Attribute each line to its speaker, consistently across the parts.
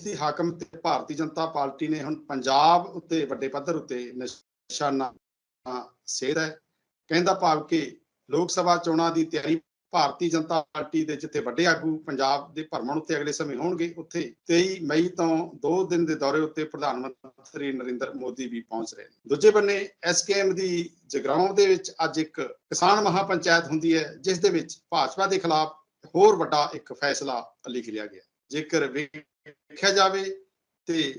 Speaker 1: ਦੀ ਹਾਕਮ ਤੇ ਭਾਰਤੀ ਜਨਤਾ ਪਾਰਟੀ ਨੇ ਹੁਣ ਪੰਜਾਬ ਉੱਤੇ, ਵੱਡੇ ਪੱਧਰ ਉੱਤੇ ਨਿਸ਼ਾਨਾ ਸੇਧ ਹੈ। ਕਹਿੰਦਾ ਭਾਵ ਕਿ ਲੋਕ ਸਭਾ ਚੋਣਾਂ ਦੀ ਤਿਆਰੀ ਭਾਰਤੀ ਜਨਤਾ ਪਾਰਟੀ ਦੇ ਜਿੱਥੇ ਵੱਡੇ ਆਗੂ ਪੰਜਾਬ ਦੇ ਭਰਮਣ ਉੱਤੇ ਅਗਲੇ ਸਮੇਂ ਹੋਣਗੇ, ਉੱਥੇ 23 ਮਈ ਤੋਂ 2 ਦਿਨ ਦੇ ਦੌਰੇ ਉੱਤੇ ਪ੍ਰਧਾਨ ਮੰਤਰੀ ਨਰਿੰਦਰ ਮੋਦੀ ਵੀ ਪਹੁੰਚ ਰਹੇ ਨੇ। ਦੂਜੇ ਬੰਨੇ ਐਸਕੇਐਮ ਦੀ ਜਗਰਾਉਂ ਦੇ ਵਿੱਚ ਅੱਜ ਇੱਕ ਕਿਸਾਨ ਮਹਾਪੰਚਾਇਤ ਹੁੰਦੀ ਹੈ, ਜਿਸ ਦੇ ਵਿੱਚ ਭਾਜਪਾ ਦੇ ਖਿਲਾਫ ਹੋਰ ਵੱਡਾ ਇੱਕ ਫੈਸਲਾ ਲਿਖ ਲਿਆ ਗਿਆ। ਜੇਕਰ ਵੇਖਿਆ ਜਾਵੇ ਤੇ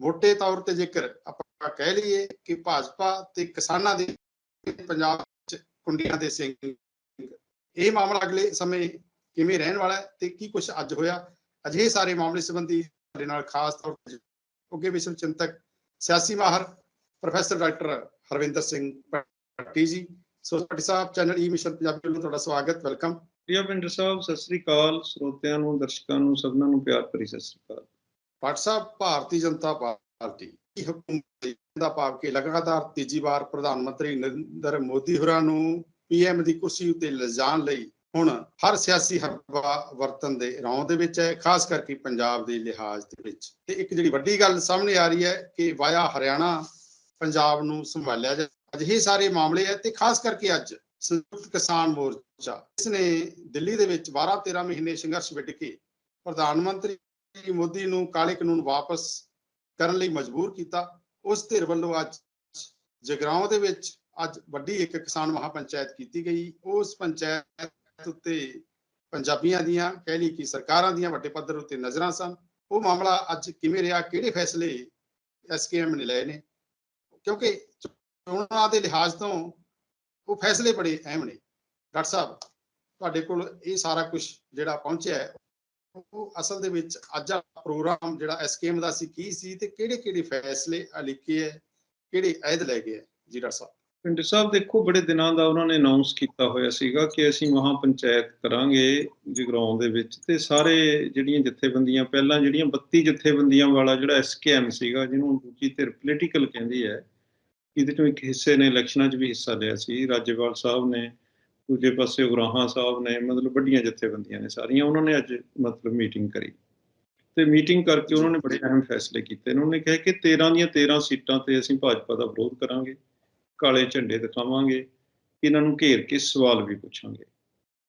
Speaker 1: ਮੋਟੇ ਤੌਰ ਤੇ ਜੇਕਰ ਆਪਾਂ ਕਹਿ ਲਈਏ ਕਿ ਭਾਜਪਾ ਤੇ ਕਿਸਾਨਾਂ ਦੇ ਪੰਜਾਬ ਵਿੱਚ ਕੁੰਡੀਆਂ ਦੇ ਸਿੰਘ, ਇਹ ਮਾਮਲਾ ਅਗਲੇ ਸਮੇਂ ਕਿਵੇਂ ਰਹਿਣ ਵਾਲਾ ਹੈ ਤੇ ਕੀ ਕੁਝ ਅੱਜ ਹੋਇਆ? ਅਜਿਹੇ ਸਾਰੇ ਮਾਮਲੇ ਸੰਬੰਧੀ ਸਾਡੇ ਨਾਲ ਖਾਸ ਤੌਰ ਤੇ ਉੱਗੇ ਵਿਸ਼ਵ ਚਿੰਤਕ ਸਿਆਸੀ ਮਾਹਰ professor doctor Harvinder Singh Bhatti ji. So ਸਾਹਿਬ ਚੈਨਲ ਈ ਮਿਸ਼ਨ ਪੰਜਾਬੀ ਵੱਲੋਂ ਤੁਹਾਡਾ ਸਵਾਗਤ, ਵੈਲਕਮ।
Speaker 2: ਪ੍ਰਿਆ ਪਿੰਡਰ ਸਾਹਿਬ, ਸਤਿ ਸ੍ਰੀ ਅਕਾਲ। ਸਰੋਤਿਆਂ ਨੂੰ, ਦਰਸ਼ਕਾਂ ਨੂੰ, ਸਭਨਾਂ ਨੂੰ ਪਿਆਰ ਭਰੀ ਸਤਿ ਸ੍ਰੀ ਅਕਾਲ।
Speaker 1: ਭੱਟ ਸਾਹਿਬ, ਭਾਰਤੀ ਜਨਤਾ ਪਾਰਟੀ ਦੀ ਦਾ ਭਾਵ ਕਿ ਲਗਾਤਾਰ ਤੀਜੀ ਵਾਰ ਪ੍ਰਧਾਨ ਮੰਤਰੀ ਨਰਿੰਦਰ ਮੋਦੀ ਹੋਰਾਂ ਨੂੰ ਪੀਐਮ ਦੀ ਕੁਰਸੀ ਉੱਤੇ ਲਿਜਾਣ ਲਈ ਹੁਣ ਹਰ ਸਿਆਸੀ ਹਵਾ ਵਰਤਨ ਦੇ ਰੌਂ ਦੇ ਵਿੱਚ ਹੈ, ਖਾਸ ਕਰਕੇ ਪੰਜਾਬ ਦੇ ਲਿਹਾਜ਼ ਦੇ ਵਿੱਚ। ਤੇ ਇੱਕ ਜਿਹੜੀ ਵੱਡੀ ਗੱਲ ਸਾਹਮਣੇ ਆ ਰਹੀ ਹੈ ਕਿ ਵਾਇਆ ਹਰਿਆਣਾ ਪੰਜਾਬ ਨੂੰ ਸੰਭਾਲਿਆ ਜਾ ਅਜਿਹੇ ਸਾਰੇ ਮਾਮਲੇ ਹੈ ਤੇ ਖਾਸ ਕਰਕੇ ਅੱਜ ਸੰਯੁਕਤ ਕਿਸਾਨ ਮੋਰਚਾ ਇਸ ਨੇ ਦਿੱਲੀ ਦੇ ਵਿੱਚ 12 13 ਮਹੀਨੇ ਸੰਘਰਸ਼ ਵਿੱਢ ਕੇ ਪ੍ਰਧਾਨ ਮੰਤਰੀ ਮੋਦੀ ਨੂੰ ਕਾਲੇ ਕਾਨੂੰਨ ਵਾਪਸ ਕਰਨ ਲਈ ਮਜਬੂਰ ਕੀਤਾ। ਉਸ ਧਿਰ ਵੱਲੋਂ ਅੱਜ ਜਗਰਾਉਂ ਦੇ ਵਿੱਚ ਅੱਜ ਵੱਡੀ ਇੱਕ ਕਿਸਾਨ ਮਹਾਪੰਚਾਇਤ ਕੀਤੀ ਗਈ। ਉਸ ਪੰਚਾਇਤ ਉੱਤੇ ਪੰਜਾਬੀਆਂ ਦੀਆਂ, ਕਹਿ ਲਈ ਕਿ ਸਰਕਾਰਾਂ ਦੀਆਂ ਵੱਡੇ ਪੱਧਰ ਉੱਤੇ ਨਜ਼ਰਾਂ ਸਨ। ਉਹ ਮਾਮਲਾ ਅੱਜ ਕਿਵੇਂ ਰਿਹਾ, ਕਿਹੜੇ ਫੈਸਲੇ ਐਸਕੇਐਮ ਨੇ ਲਏ ਨੇ? ਕਿਉਂਕਿ ਚੋਣਾਂ ਦੇ ਲਿਹਾਜ਼ ਤੋਂ ਉਹ ਫੈਸਲੇ ਬੜੇ ਅਹਿਮ ਨੇ। ਡਾਕਟਰ ਸਾਹਿਬ, ਤੁਹਾਡੇ ਕੋਲ ਇਹ ਸਾਰਾ ਕੁਝ ਜਿਹੜਾ ਪਹੁੰਚਿਆ ਹੈ, ਉਹ ਅਸਲ ਦੇ ਵਿੱਚ ਅੱਜ ਦਾ ਪ੍ਰੋਗਰਾਮ ਜਿਹੜਾ ਐਸਕੇਐਮ ਦਾ ਸੀ, ਕੀ ਸੀ ਤੇ ਕਿਹੜੇ ਕਿਹੜੇ ਫੈਸਲੇ ਲਿਖੇ ਹੈ, ਕਿਹੜੇ ਅਹਿਦ ਲੈ ਗਏ ਜੀ ਡਾਕਟਰ ਸਾਹਿਬ।
Speaker 2: ਪਿੰਡਰ ਸਾਹਿਬ, ਦੇਖੋ, ਬੜੇ ਦਿਨਾਂ ਦਾ ਉਹਨਾਂ ਨੇ ਅਨਾਉਂਸ ਕੀਤਾ ਹੋਇਆ ਸੀਗਾ ਕਿ ਅਸੀਂ ਮਹਾ ਪੰਚਾਇਤ ਕਰਾਂਗੇ ਜਗਰਾਉਂ ਦੇ ਵਿੱਚ ਤੇ ਸਾਰੇ ਜਿਹੜੀਆਂ ਜਥੇਬੰਦੀਆਂ, ਪਹਿਲਾਂ ਜਿਹੜੀਆਂ 32 ਜਥੇਬੰਦੀਆਂ ਵਾਲਾ ਜਿਹੜਾ ਐਸਕੇਐਮ ਸੀਗਾ, ਜਿਹਨੂੰ ਦੂਜੀ ਧਿਰ ਪੋਲੀਟੀਕਲ ਕਹਿੰਦੀ ਹੈ ਇਹਦੇ ਚੋਂ ਇੱਕ ਹਿੱਸੇ ਨੇ, ਇਲੈਕਸ਼ਨਾਂ 'ਚ ਵੀ ਹਿੱਸਾ ਲਿਆ ਸੀ। ਰਾਜੇਵਾਲ ਸਾਹਿਬ ਨੇ, ਦੂਜੇ ਪਾਸੇ ਉਗਰਾਹਾਂ ਸਾਹਿਬ ਨੇ, ਮਤਲਬ ਵੱਡੀਆਂ ਜਥੇਬੰਦੀਆਂ ਨੇ ਸਾਰੀਆਂ, ਉਹਨਾਂ ਨੇ ਅੱਜ ਮਤਲਬ ਮੀਟਿੰਗ ਕਰੀ। ਤੇ ਮੀਟਿੰਗ ਕਰਕੇ ਉਹਨਾਂ ਨੇ ਬੜੇ ਅਹਿਮ ਫੈਸਲੇ ਕੀਤੇ ਉਹਨਾਂ ਨੇ ਕਿਹਾ ਕਿ 13 ਦੀਆਂ 13 ਸੀਟਾਂ ਤੇ ਅਸੀਂ ਭਾਜਪਾ ਦਾ ਵਿਰੋਧ ਕਰਾਂਗੇ, ਕਾਲੇ ਝੰਡੇ ਦਿਖਾਵਾਂਗੇ, ਇਹਨਾਂ ਨੂੰ ਘੇਰ ਕੇ ਸਵਾਲ ਵੀ ਪੁੱਛਾਂਗੇ।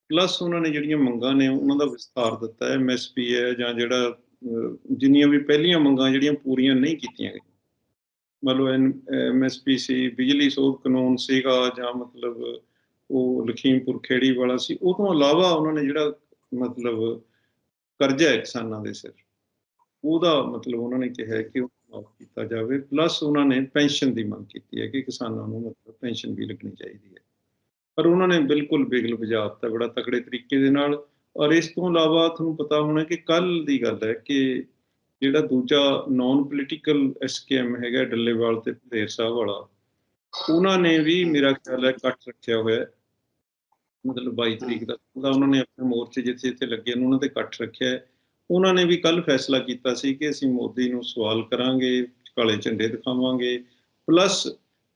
Speaker 2: ਪਲੱਸ ਉਹਨਾਂ ਨੇ ਜਿਹੜੀਆਂ ਮੰਗਾਂ ਨੇ, ਉਹਨਾਂ ਦਾ ਵਿਸਤਾਰ ਦਿੱਤਾ ਹੈ। ਐਮਐਸਪੀ ਹੈ ਜਾਂ ਜਿਹੜਾ ਜਿੰਨੀਆਂ ਵੀ ਪਹਿਲੀਆਂ ਮੰਗਾਂ ਜਿਹੜੀਆਂ ਪੂਰੀਆਂ ਨਹੀਂ ਕੀਤੀਆਂ ਗਈਆਂ ਮਤਲਬ ਐਮਐਸਪੀ ਸੀ, ਬਿਜਲੀ ਸੋਧ ਕਾਨੂੰਨ ਸੀਗਾ ਜਾਂ ਮਤਲਬ ਉਹ ਲਖੀਮਪੁਰ ਖੇੜੀ ਵਾਲਾ ਸੀ ਉਹ ਤੋਂ ਇਲਾਵਾ ਉਹਨਾਂ ਨੇ ਜਿਹੜਾ ਮਤਲਬ ਕਰਜ਼ਾ ਹੈ ਕਿਸਾਨਾਂ ਦੇ ਸਿਰ, ਉਹਦਾ ਮਤਲਬ ਉਹਨਾਂ ਨੇ ਕਿਹਾ ਕਿ ਉਹ ਮਾਫ ਕੀਤਾ ਜਾਵੇ ਪਲੱਸ ਉਹਨਾਂ ਨੇ ਪੈਨਸ਼ਨ ਦੀ ਮੰਗ ਕੀਤੀ ਹੈ ਕਿ ਕਿਸਾਨਾਂ ਨੂੰ ਮਤਲਬ ਪੈਨਸ਼ਨ ਵੀ ਲੱਗਣੀ ਚਾਹੀਦੀ ਹੈ। ਪਰ ਉਹਨਾਂ ਨੇ ਬਿਲਕੁਲ ਬਿਗਲ ਵਜਾ ਦਿੱਤਾ ਬੜਾ ਤਕੜੇ ਤਰੀਕੇ ਦੇ ਨਾਲ, ਔਰ ਇਸ ਤੋਂ ਇਲਾਵਾ ਤੁਹਾਨੂੰ ਪਤਾ ਹੋਣਾ ਕਿ ਕੱਲ ਦੀ ਗੱਲ ਹੈ ਕਿ ਜਿਹੜਾ ਦੂਜਾ ਨਾਨ ਪੋਲੀਟੀਕਲ ਐਸਕੇਐਮ ਹੈਗਾ ਡੱਲੇਵਾਲ ਤੇ ਭਦੇਰ ਸਾਹਿਬ ਵਾਲਾ, ਉਹਨਾਂ ਨੇ ਵੀ ਮੇਰਾ ਖਿਆਲ ਹੈ ਕੱਟ ਰੱਖਿਆ ਹੋਇਆ ਮਤਲਬ 22 ਤਰੀਕ ਦਾ ਉਹਦਾ ਉਹਨਾਂ ਨੇ ਆਪਣੇ ਮੋਰਚੇ ਜਿੱਥੇ ਜਿੱਥੇ ਲੱਗੇ ਨੇ, ਉਹਨਾਂ ਤੇ ਕੱਟ ਰੱਖਿਆ ਉਹਨਾਂ ਨੇ ਵੀ ਕੱਲ ਫੈਸਲਾ ਕੀਤਾ ਸੀ ਕਿ ਅਸੀਂ ਮੋਦੀ ਨੂੰ ਸਵਾਲ ਕਰਾਂਗੇ, ਕਾਲੇ ਝੰਡੇ ਦਿਖਾਵਾਂਗੇ। ਪਲੱਸ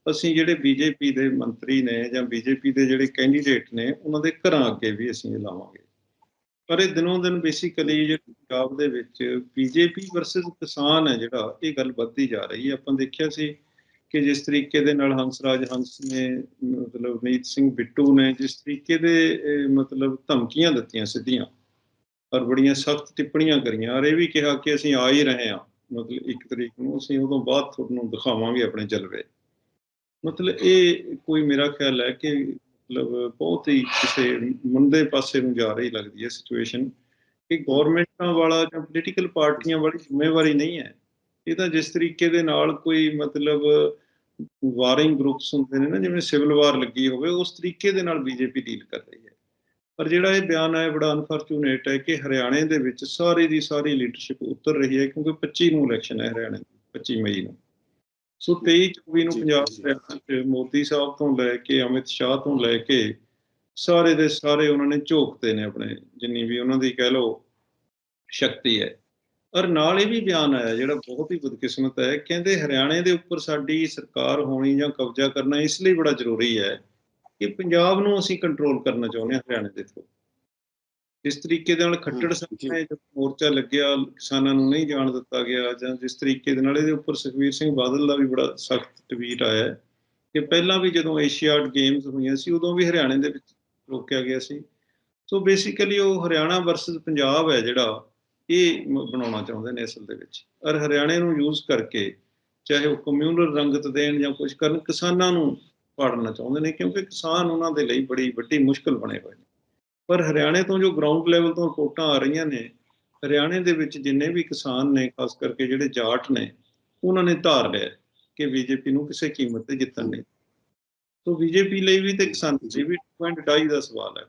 Speaker 2: ਅਸੀਂ ਜਿਹੜੇ ਬੀਜੇਪੀ ਦੇ ਮੰਤਰੀ ਨੇ ਜਾਂ ਬੀਜੇਪੀ ਦੇ ਜਿਹੜੇ ਕੈਂਡੀਡੇਟ ਨੇ, ਉਹਨਾਂ ਦੇ ਘਰਾਂ ਅੱਗੇ ਵੀ ਅਸੀਂ ਲਾਵਾਂਗੇ। ਪਰ ਇਹ ਦਿਨੋਂ ਦਿਨ ਬੇਸਿਕਲੀ ਜਿਹੜੇ ਪੰਜਾਬ ਦੇ ਵਿੱਚ ਬੀਜੇਪੀ ਵਰਸਸ ਕਿਸਾਨ ਹੈ ਜਿਹੜਾ, ਇਹ ਗੱਲ ਵੱਧਦੀ ਜਾ ਰਹੀ ਹੈ। ਆਪਾਂ ਦੇਖਿਆ ਸੀ ਕਿ ਜਿਸ ਤਰੀਕੇ ਦੇ ਨਾਲ ਹੰਸਰਾਜ ਹੰਸ ਨੇ, ਮਤਲਬ ਮੀਤ ਸਿੰਘ ਬਿੱਟੂ ਨੇ ਜਿਸ ਤਰੀਕੇ ਦੇ ਮਤਲਬ ਧਮਕੀਆਂ ਦਿੱਤੀਆਂ ਸਿੱਧੀਆਂ ਔਰ ਬੜੀਆਂ ਸਖਤ ਟਿੱਪਣੀਆਂ ਕਰੀਆਂ। ਔਰ ਇਹ ਵੀ ਕਿਹਾ ਕਿ ਅਸੀਂ ਆ ਹੀ ਰਹੇ ਹਾਂ। ਮਤਲਬ ਇੱਕ ਤਰੀਕ ਨੂੰ ਅਸੀਂ ਉਦੋਂ ਬਾਅਦ ਤੁਹਾਨੂੰ ਦਿਖਾਵਾਂਗੇ ਆਪਣੇ ਜਲਵੇ ਮਤਲਬ ਇਹ ਕੋਈ ਮੇਰਾ ਖਿਆਲ ਹੈ ਕਿ ਮਤਲਬ ਬਹੁਤ ਹੀ ਕਿਸੇ ਮੰਦੇ ਪਾਸੇ ਨੂੰ ਜਾ ਰਹੀ ਲੱਗਦੀ ਹੈ ਸਿਚੁਏਸ਼ਨ ਕਿ ਗਵਰਨਮੈਂਟਾਂ ਵਾਲਾ ਜਾਂ ਪੋਲੀਟੀਕਲ ਪਾਰਟੀਆਂ ਵਾਲੀ ਜ਼ਿੰਮੇਵਾਰੀ ਨਹੀਂ ਹੈ। ਇਹ ਤਾਂ ਜਿਸ ਤਰੀਕੇ ਦੇ ਨਾਲ ਕੋਈ ਮਤਲਬ ਵਾਰਿੰਗ ਗਰੁੱਪਸ ਹੁੰਦੇ ਨੇ ਨਾ, ਜਿਵੇਂ ਸਿਵਲ ਵਾਰ ਲੱਗੀ ਹੋਵੇ, ਉਸ ਤਰੀਕੇ ਦੇ ਨਾਲ ਬੀਜੇਪੀ ਡੀਲ ਕਰ ਰਹੀ ਹੈ। ਪਰ ਜਿਹੜਾ ਇਹ ਬਿਆਨ ਹੈ ਬੜਾ ਅਨਫੋਰਚੂਨੇਟ ਹੈ ਕਿ ਹਰਿਆਣੇ ਦੇ ਵਿੱਚ ਸਾਰੀ ਦੀ ਸਾਰੀ ਲੀਡਰਸ਼ਿਪ ਉਤਰ ਰਹੀ ਹੈ, ਕਿਉਂਕਿ 25 ਨੂੰ ਇਲੈਕਸ਼ਨ ਹੈ ਹਰਿਆਣੇ ਦੀ 25 ਮਈ ਨੂੰ। ਸੋ 23 24 ਨੂੰ ਪੰਜਾਬ ਵਿੱਚ ਮੋਦੀ ਸਾਹਿਬ ਤੋਂ ਲੈ ਕੇ ਅਮਿਤ ਸ਼ਾਹ ਤੋਂ ਲੈ ਕੇ ਸਾਰੇ ਦੇ ਸਾਰੇ ਉਹਨਾਂ ਨੇ ਝੋਕਦੇ ਨੇ ਆਪਣੇ ਜਿੰਨੀ ਵੀ ਉਹਨਾਂ ਦੀ ਕਹਿ ਲਓ ਸ਼ਕਤੀ ਹੈ। ਔਰ ਨਾਲ ਇਹ ਵੀ ਬਿਆਨ ਆਇਆ ਜਿਹੜਾ ਬਹੁਤ ਹੀ ਬਦਕਿਸਮਤ ਹੈ ਕਹਿੰਦੇ ਹਰਿਆਣੇ ਦੇ ਉੱਪਰ ਸਾਡੀ ਸਰਕਾਰ ਹੋਣੀ ਜਾਂ ਕਬਜ਼ਾ ਕਰਨਾ ਇਸ ਲਈ ਬੜਾ ਜ਼ਰੂਰੀ ਹੈ ਕਿ ਪੰਜਾਬ ਨੂੰ ਅਸੀਂ ਕੰਟਰੋਲ ਕਰਨਾ ਚਾਹੁੰਦੇ ਹਾਂ ਹਰਿਆਣੇ ਦੇ ਥਰੂ ਜਿਸ ਤਰੀਕੇ ਦੇ ਨਾਲ ਖੱਟੜ
Speaker 1: ਹਮ, ਜੀ।
Speaker 2: ਸਾਹਮਣੇ ਮੋਰਚਾ ਲੱਗਿਆ ਕਿਸਾਨਾਂ ਨੂੰ ਨਹੀਂ ਜਾਣ ਦਿੱਤਾ ਗਿਆ ਜਾਂ ਜਿਸ ਤਰੀਕੇ ਦੇ ਨਾਲ ਇਹਦੇ ਉੱਪਰ ਸੁਖਵੀਰ ਸਿੰਘ ਬਾਦਲ ਦਾ ਵੀ ਬੜਾ ਸਖਤ ਟਵੀਟ ਆਇਆ ਹੈ ਕਿ ਪਹਿਲਾਂ ਵੀ ਜਦੋਂ ਏਸ਼ੀਆਡ ਗੇਮਸ ਹੋਈਆਂ ਸੀ ਉਦੋਂ ਵੀ ਹਰਿਆਣੇ ਦੇ ਵਿੱਚ ਰੋਕਿਆ ਗਿਆ ਸੀ। ਸੋ ਬੇਸਿਕਲੀ ਉਹ ਹਰਿਆਣਾ ਵਰਸਸ ਪੰਜਾਬ ਹੈ ਜਿਹੜਾ ਇਹ ਬਣਾਉਣਾ ਚਾਹੁੰਦੇ ਨੇ ਅਸਲ ਦੇ ਵਿੱਚ। ਔਰ ਹਰਿਆਣੇ ਨੂੰ ਯੂਜ਼ ਕਰਕੇ ਚਾਹੇ ਉਹ ਕਮਿਊਨਲ ਰੰਗਤ ਦੇਣ ਜਾਂ ਕੁਝ ਕਰਨ ਕਿਸਾਨਾਂ ਨੂੰ ਪਾੜਨਾ ਚਾਹੁੰਦੇ ਨੇ ਕਿਉਂਕਿ ਕਿਸਾਨ ਉਹਨਾਂ ਦੇ ਲਈ ਬੜੀ ਵੱਡੀ ਮੁਸ਼ਕਲ ਬਣੇ ਹੋਏ ਨੇ। ਪਰ ਹਰਿਆਣੇ ਤੋਂ ਜੋ ਗਰਾਊਂਡ ਲੈਵਲ ਤੋਂ ਰਿਪੋਰਟਾਂ ਆ ਰਹੀਆਂ ਨੇ, ਹਰਿਆਣੇ ਦੇ ਵਿੱਚ ਜਿੰਨੇ ਵੀ ਕਿਸਾਨ ਨੇ, ਖਾਸ ਕਰਕੇ ਜਿਹੜੇ ਜਾਟ ਨੇ, ਉਹਨਾਂ ਨੇ ਧਾਰ ਲਿਆ ਕਿ ਬੀਜੇਪੀ ਨੂੰ ਕਿਸੇ ਕੀਮਤ ਤੇ ਜਿੱਤਣ ਨਹੀਂ ਸੋ ਬੀਜੇਪੀ ਲਈ ਵੀ ਤੇ ਕਿਸਾਨ ਲਈ ਵੀ ਪੁਆਇੰਟ ਡਾਈ ਦਾ ਸਵਾਲ ਹੈ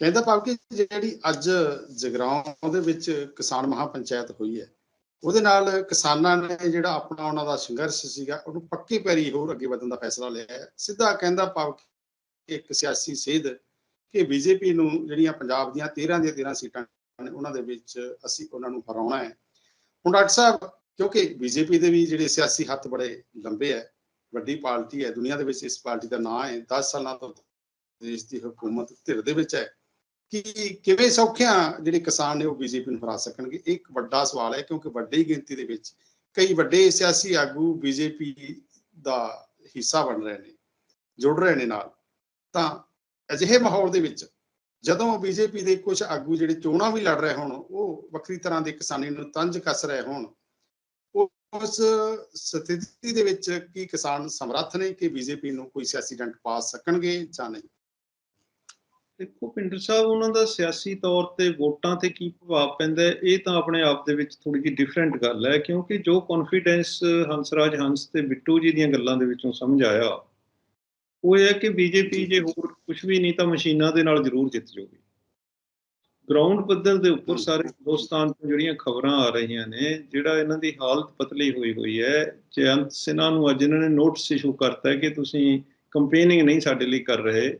Speaker 1: ਕਹਿੰਦਾ ਭਾਵ ਕਿ ਜਿਹੜੀ ਅੱਜ ਜਗਰਾਉਂ ਦੇ ਵਿੱਚ ਕਿਸਾਨ ਮਹਾਪੰਚਾਇਤ ਹੋਈ ਹੈ, ਉਹਦੇ ਨਾਲ ਕਿਸਾਨਾਂ ਨੇ ਜਿਹੜਾ ਆਪਣਾ ਉਹਨਾਂ ਦਾ ਸੰਘਰਸ਼ ਸੀਗਾ, ਉਹਨੂੰ ਪੱਕੀ ਪੈਰੀ ਹੋਰ ਅੱਗੇ ਵਧਣ ਦਾ ਫੈਸਲਾ ਲਿਆ ਹੈ। ਸਿੱਧਾ ਕਹਿੰਦਾ ਭਾਵ ਕਿ ਇੱਕ ਸਿਆਸੀ ਸੇਧ ਕਿ ਬੀਜੇਪੀ ਨੂੰ ਜਿਹੜੀਆਂ ਪੰਜਾਬ ਦੀਆਂ 13 ਦੀਆਂ 13 ਸੀਟਾਂ ਨੇ, ਉਹਨਾਂ ਦੇ ਵਿੱਚ ਅਸੀਂ ਉਹਨਾਂ ਨੂੰ ਹਰਾਉਣਾ ਹੈ। ਹੁਣ ਡਾਕਟਰ ਸਾਹਿਬ, ਕਿਉਂਕਿ ਬੀਜੇਪੀ ਦੇ ਵੀ ਜਿਹੜੇ ਸਿਆਸੀ ਹੱਥ ਬੜੇ ਲੰਬੇ ਹੈ, ਵੱਡੀ ਪਾਰਟੀ ਹੈ, ਦੁਨੀਆ ਦੇ ਵਿੱਚ ਇਸ ਪਾਰਟੀ ਦਾ ਨਾਂ ਹੈ 10 ਸਾਲਾਂ ਤੋਂ ਦੇਸ਼ ਦੀ ਹਕੂਮਤ ਧਿਰ ਦੇ ਵਿੱਚ ਹੈ। ਕਿ ਕਿਵੇਂ ਸੌਖਿਆਂ ਜਿਹੜੇ ਕਿਸਾਨ ਨੇ ਉਹ ਬੀਜੇਪੀ ਨੂੰ ਹਰਾ ਸਕਣਗੇ? ਇਹ ਇੱਕ ਵੱਡਾ ਸਵਾਲ ਹੈ, ਕਿਉਂਕਿ ਵੱਡੀ ਗਿਣਤੀ ਦੇ ਵਿੱਚ ਕਈ ਵੱਡੇ ਸਿਆਸੀ ਆਗੂ ਬੀਜੇਪੀ ਦਾ ਹਿੱਸਾ ਬਣ ਰਹੇ ਨੇ, ਜੁੜ ਰਹੇ ਨੇ ਨਾਲ। ਤਾਂ ਅਜਿਹੇ ਮਾਹੌਲ ਦੇ ਵਿੱਚ ਜਦੋਂ ਬੀਜੇਪੀ ਦੇ ਕੁਝ ਆਗੂ ਜਿਹੜੇ ਚੋਣਾਂ ਵੀ ਲੜ ਰਹੇ ਹੋਣ, ਉਹ ਵੱਖਰੀ ਤਰ੍ਹਾਂ ਦੇ ਕਿਸਾਨੀ ਨੂੰ ਤੰਜ ਕੱਸ ਰਹੇ ਹੋਣ ਉਸ ਸਥਿਤੀ ਦੇ ਵਿੱਚ ਕੀ ਕਿਸਾਨ ਸਮਰੱਥ ਨੇ ਕਿ ਬੀਜੇਪੀ ਨੂੰ ਕੋਈ ਸਿਆਸੀ ਡੰਟ ਪਾ ਸਕਣਗੇ ਜਾਂ ਨਹੀਂ?
Speaker 2: ਦੇਖੋ ਪਿੰਡਰ ਸਾਹਿਬ, ਉਹਨਾਂ ਦਾ ਸਿਆਸੀ ਤੌਰ ਤੇ ਵੋਟਾਂ ਤੇ ਕੀ ਪ੍ਰਭਾਵ ਪੈਂਦਾ ਇਹ ਤਾਂ ਆਪਣੇ ਆਪ ਦੇ ਵਿੱਚ ਥੋੜੀ ਜਿਹੀ ਡਿਫਰੈਂਟ ਗੱਲ ਹੈ, ਕਿਉਂਕਿ ਜੋ ਕੌਨਫੀਡੈਂਸ ਹੰਸਰਾਜ ਹੰਸ ਤੇ ਬਿੱਟੂ ਜੀ ਦੀਆਂ ਗੱਲਾਂ ਦੇ ਵਿੱਚੋਂ ਸਮਝ ਆਇਆ ਉਹ ਇਹ ਹੈ ਕਿ ਬੀਜੇਪੀ ਜੇ। ਹੋਰ ਕੁਝ ਵੀ ਨਹੀਂ ਤਾਂ ਮਸ਼ੀਨਾਂ ਦੇ ਨਾਲ ਜ਼ਰੂਰ ਜਿੱਤ ਜਾਊਗੀ। ਗਰਾਊਂਡ ਪੱਧਰ ਦੇ ਉੱਪਰ ਸਾਰੇ ਹਿੰਦੁਸਤਾਨ ਤੋਂ ਜਿਹੜੀਆਂ ਖਬਰਾਂ ਆ ਰਹੀਆਂ ਨੇ ਜਿਹੜਾ ਇਹਨਾਂ ਦੀ ਹਾਲਤ ਪਤਲੀ ਹੋਈ ਹੋਈ ਹੈ ਜਯੰਤ ਸਿਨਹਾ ਨੂੰ ਅੱਜ ਇਹਨਾਂ ਨੇ ਨੋਟਿਸ ਇਸ਼ੂ ਕਰਤਾ ਹੈ ਕਿ ਤੁਸੀਂ ਕੰਪੇਨਿੰਗ ਨਹੀਂ ਸਾਡੇ ਲਈ ਕਰ ਰਹੇ।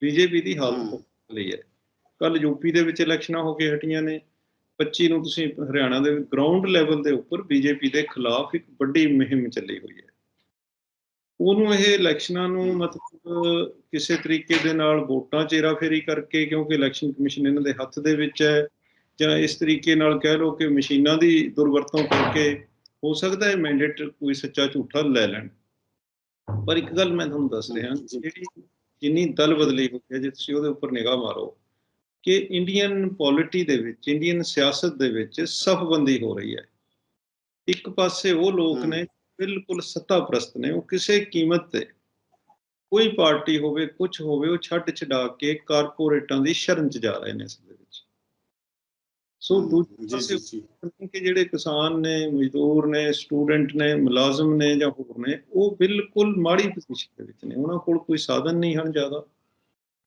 Speaker 2: ਬੀਜੇਪੀ ਦੀ ਹਾਲਤ ਪਤਲੀ ਹੈ। ਕੱਲ ਯੂਪੀ ਦੇ ਵਿੱਚ ਇਲੈਕਸ਼ਨਾਂ ਹੋ ਕੇ ਹਟੀਆਂ ਨੇ। 25 ਨੂੰ ਤੁਸੀਂ ਹਰਿਆਣਾ ਦੇ ਗਰਾਊਂਡ ਲੈਵਲ ਦੇ ਉੱਪਰ ਬੀਜੇਪੀ ਦੇ ਖਿਲਾਫ ਇੱਕ ਵੱਡੀ ਮੁਹਿੰਮ ਚੱਲੀ ਹੋਈ ਹੈ। ਉਹਨੂੰ ਇਹ ਇਲੈਕਸ਼ਨਾਂ ਨੂੰ ਮਤਲਬ ਕਿਸੇ ਤਰੀਕੇ ਦੇ ਨਾਲ ਵੋਟਾਂ ਚੇਰਾ ਫੇਰੀ ਕਰਕੇ ਕਿਉਂਕਿ ਇਲੈਕਸ਼ਨ ਕਮਿਸ਼ਨ ਇਹਨਾਂ ਦੇ ਹੱਥ ਦੇ ਵਿੱਚ ਹੈ ਜਾਂ ਇਸ ਤਰੀਕੇ ਨਾਲ ਕਹਿ ਲਓ ਕਿ ਮਸ਼ੀਨਾਂ ਦੀ ਦੁਰਵਰਤੋਂ ਕਰਕੇ ਹੋ ਸਕਦਾ ਹੈ ਮੈਂਡੇਟ ਕੋਈ ਸੱਚਾ ਝੂਠਾ ਲੈ ਲੈਣ ਪਰ ਇੱਕ ਗੱਲ ਮੈਂ ਤੁਹਾਨੂੰ ਦੱਸ ਰਿਹਾ। ਜਿਹੜੀ ਜਿੰਨੀ ਦਲ ਬਦਲੀ ਹੋਈ ਹੈ ਜੇ ਤੁਸੀਂ ਉਹਦੇ ਉੱਪਰ ਨਿਗਾਹ ਮਾਰੋ ਕਿ ਇੰਡੀਅਨ ਪੋਲਿਟੀ ਦੇ ਵਿੱਚ ਇੰਡੀਅਨ ਸਿਆਸਤ ਦੇ ਵਿੱਚ ਸਫਬੰਦੀ ਹੋ ਰਹੀ ਹੈ ਇੱਕ ਪਾਸੇ ਉਹ ਲੋਕ। ਨੇ ਬਿਲਕੁਲ ਸੱਤਾ ਪ੍ਰਸਤ ਨੇ ਉਹ ਕਿਸੇ ਕੀਮਤ ਤੇ ਕੋਈ ਪਾਰਟੀ ਹੋਵੇ ਕੁਝ ਹੋਵੇ ਉਹ ਛੱਡ ਛਡਾ ਕੇ ਕਾਰਪੋਰੇਟਾਂ ਦੀ ਸ਼ਰਨ ਚ ਜਾ ਰਹੇ ਨੇ ਇਸ ਦੇ ਵਿੱਚ ਸੋ ਦੂਜੇ
Speaker 1: ਜੀ
Speaker 2: ਪਾਸੇ
Speaker 1: ਜੀ ਜੀ
Speaker 2: ਕਿ ਜਿਹੜੇ ਕਿਸਾਨ ਨੇ ਮਜ਼ਦੂਰ ਨੇ ਸਟੂਡੈਂਟ ਨੇ ਮੁਲਾਜ਼ਮ ਨੇ ਜਾਂ ਹੋਰ ਨੇ ਉਹ ਬਿਲਕੁਲ ਮਾੜੀ ਪੋਜੀਸ਼ਨ ਦੇ ਵਿੱਚ ਨੇ ਉਹਨਾਂ ਕੋਲ ਕੋਈ ਸਾਧਨ ਨਹੀਂ ਹਨ ਜ਼ਿਆਦਾ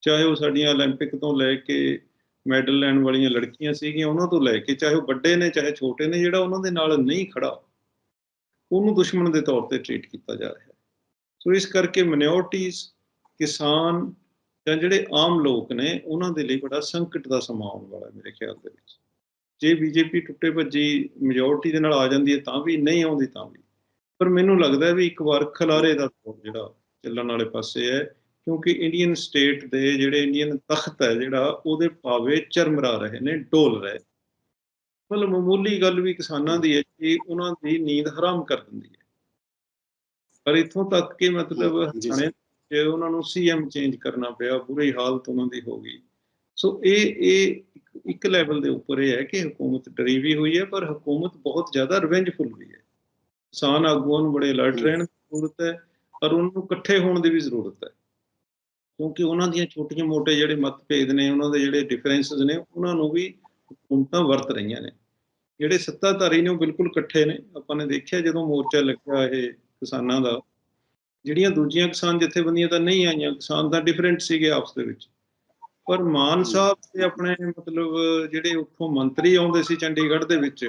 Speaker 2: ਚਾਹੇ ਉਹ ਸਾਡੀਆਂ 올림픽 ਤੋਂ ਲੈ ਕੇ ਮੈਡਲ ਲੈਣ ਵਾਲੀਆਂ ਲੜਕੀਆਂ ਸੀਗੀਆਂ ਉਹਨਾਂ ਤੋਂ ਲੈ ਕੇ ਚਾਹੇ ਉਹ ਵੱਡੇ ਨੇ ਚਾਹੇ ਛੋਟੇ ਨੇ ਜਿਹੜਾ ਉਹਨਾਂ ਦੇ ਨਾਲ ਨਹੀਂ ਖੜਾ ਉਹਨੂੰ ਦੁਸ਼ਮਣ ਦੇ ਤੌਰ ਤੇ ਟ੍ਰੀਟ ਕੀਤਾ ਜਾ ਰਿਹਾ ਹੈ। ਸੋ ਇਸ ਕਰਕੇ ਮਿਨੋਰਟੀਜ਼ ਕਿਸਾਨ ਜਾਂ ਜਿਹੜੇ ਆਮ ਲੋਕ ਨੇ, ਉਹਨਾਂ ਦੇ ਲਈ ਬੜਾ ਸੰਕਟ ਦਾ ਸਮਾਂ ਆਉਣ ਵਾਲਾ ਹੈ ਮੇਰੇ ਖਿਆਲ ਦੇ ਵਿੱਚ। ਜੇ ਬੀਜੇਪੀ ਟੁੱਟੇ ਭੱਜੀ ਮੈਜੋਰਟੀ ਦੇ ਨਾਲ ਆ ਜਾਂਦੀ ਹੈ ਤਾਂ ਵੀ, ਨਹੀਂ ਆਉਂਦੀ ਤਾਂ ਵੀ। ਪਰ ਮੈਨੂੰ ਲੱਗਦਾ ਵੀ ਇੱਕ ਵਾਰ ਖਲਾਰੇ ਦਾ ਦੌਰ ਜਿਹੜਾ ਚੱਲਣ ਵਾਲੇ ਪਾਸੇ ਹੈ, ਕਿਉਂਕਿ ਇੰਡੀਅਨ ਸਟੇਟ ਦੇ ਜਿਹੜੇ ਇੰਡੀਅਨ ਤਖਤ ਹੈ ਜਿਹੜਾ, ਉਹਦੇ ਪਾਵੇ ਚਰਮਰਾ ਰਹੇ ਨੇ, ਡੋਲ ਰਹੇ ਮਤਲਬ ਮਾਮੂਲੀ ਗੱਲ ਵੀ ਕਿਸਾਨਾਂ ਦੀ ਹੈ ਕਿ ਉਹਨਾਂ ਦੀ ਨੀਂਦ ਹਰਾਮ ਕਰ ਦਿੰਦੀ ਹੈ। ਪਰ ਇਥੋਂ ਤੱਕ ਕਿ ਮਤਲਬ। ਹਰਿਆਣੇ ਉਹਨਾਂ ਨੂੰ ਸੀਐਮ ਚੇਂਜ ਕਰਨਾ ਪਿਆ ਬੁਰੀ ਹਾਲਤ ਉਹਨਾਂ ਦੀ ਹੋ ਗਈ। ਸੋ ਇਹ ਇਹ ਇੱਕ- ਲੈਵਲ ਦੇ ਉੱਪਰ ਇਹ ਹੈ ਕਿ ਹਕੂਮਤ ਡਰੀ ਵੀ ਹੋਈ ਹੈ ਪਰ ਹਕੂਮਤ ਬਹੁਤ ਜ਼ਿਆਦਾ ਰਿਵੈਂਜਫੁਲ ਵੀ ਹੈ। ਕਿਸਾਨ ਆਗੂਆਂ ਨੂੰ ਬੜੇ ਅਲਰਟ। ਰਹਿਣ ਦੀ ਜ਼ਰੂਰਤ ਹੈ ਪਰ ਉਹਨਾਂ ਨੂੰ ਇਕੱਠੇ ਹੋਣ ਦੀ ਵੀ ਜ਼ਰੂਰਤ ਹੈ। ਕਿਉਂਕਿ ਉਹਨਾਂ ਦੀਆਂ ਛੋਟੀਆਂ ਮੋਟੇ ਜਿਹੜੇ ਮਤਭੇਦ ਨੇ ਉਹਨਾਂ ਦੇ ਜਿਹੜੇ ਡਿਫਰੈਂਸਸ ਨੇ ਉਹਨਾਂ ਨੂੰ ਵੀ ਹਕੂਮਤਾਂ ਵਰਤ ਰਹੀਆਂ ਨੇ। ਜਿਹੜੇ ਸੱਤਾਧਾਰੀ ਨੇ ਉਹ ਬਿਲਕੁਲ ਇਕੱਠੇ ਨੇ। ਆਪਾਂ ਨੇ ਦੇਖਿਆ ਜਦੋਂ ਮੋਰਚਾ ਲੱਗਿਆ ਇਹ ਕਿਸਾਨਾਂ ਦਾ ਜਿਹੜੀਆਂ ਦੂਜੀਆਂ ਕਿਸਾਨ ਜਥੇਬੰਦੀਆਂ ਤਾਂ ਨਹੀਂ ਆਈਆਂ ਕਿਸਾਨ ਤਾਂ ਡਿਫਰੈਂਟ ਸੀਗੇ ਆਪਸ ਦੇ ਵਿੱਚ। ਪਰ ਮਾਨ ਸਾਹਿਬ ਤੇ ਆਪਣੇ ਮਤਲਬ ਜਿਹੜੇ ਉੱਥੋਂ ਮੰਤਰੀ ਆਉਂਦੇ ਸੀ ਚੰਡੀਗੜ੍ਹ ਦੇ ਵਿੱਚ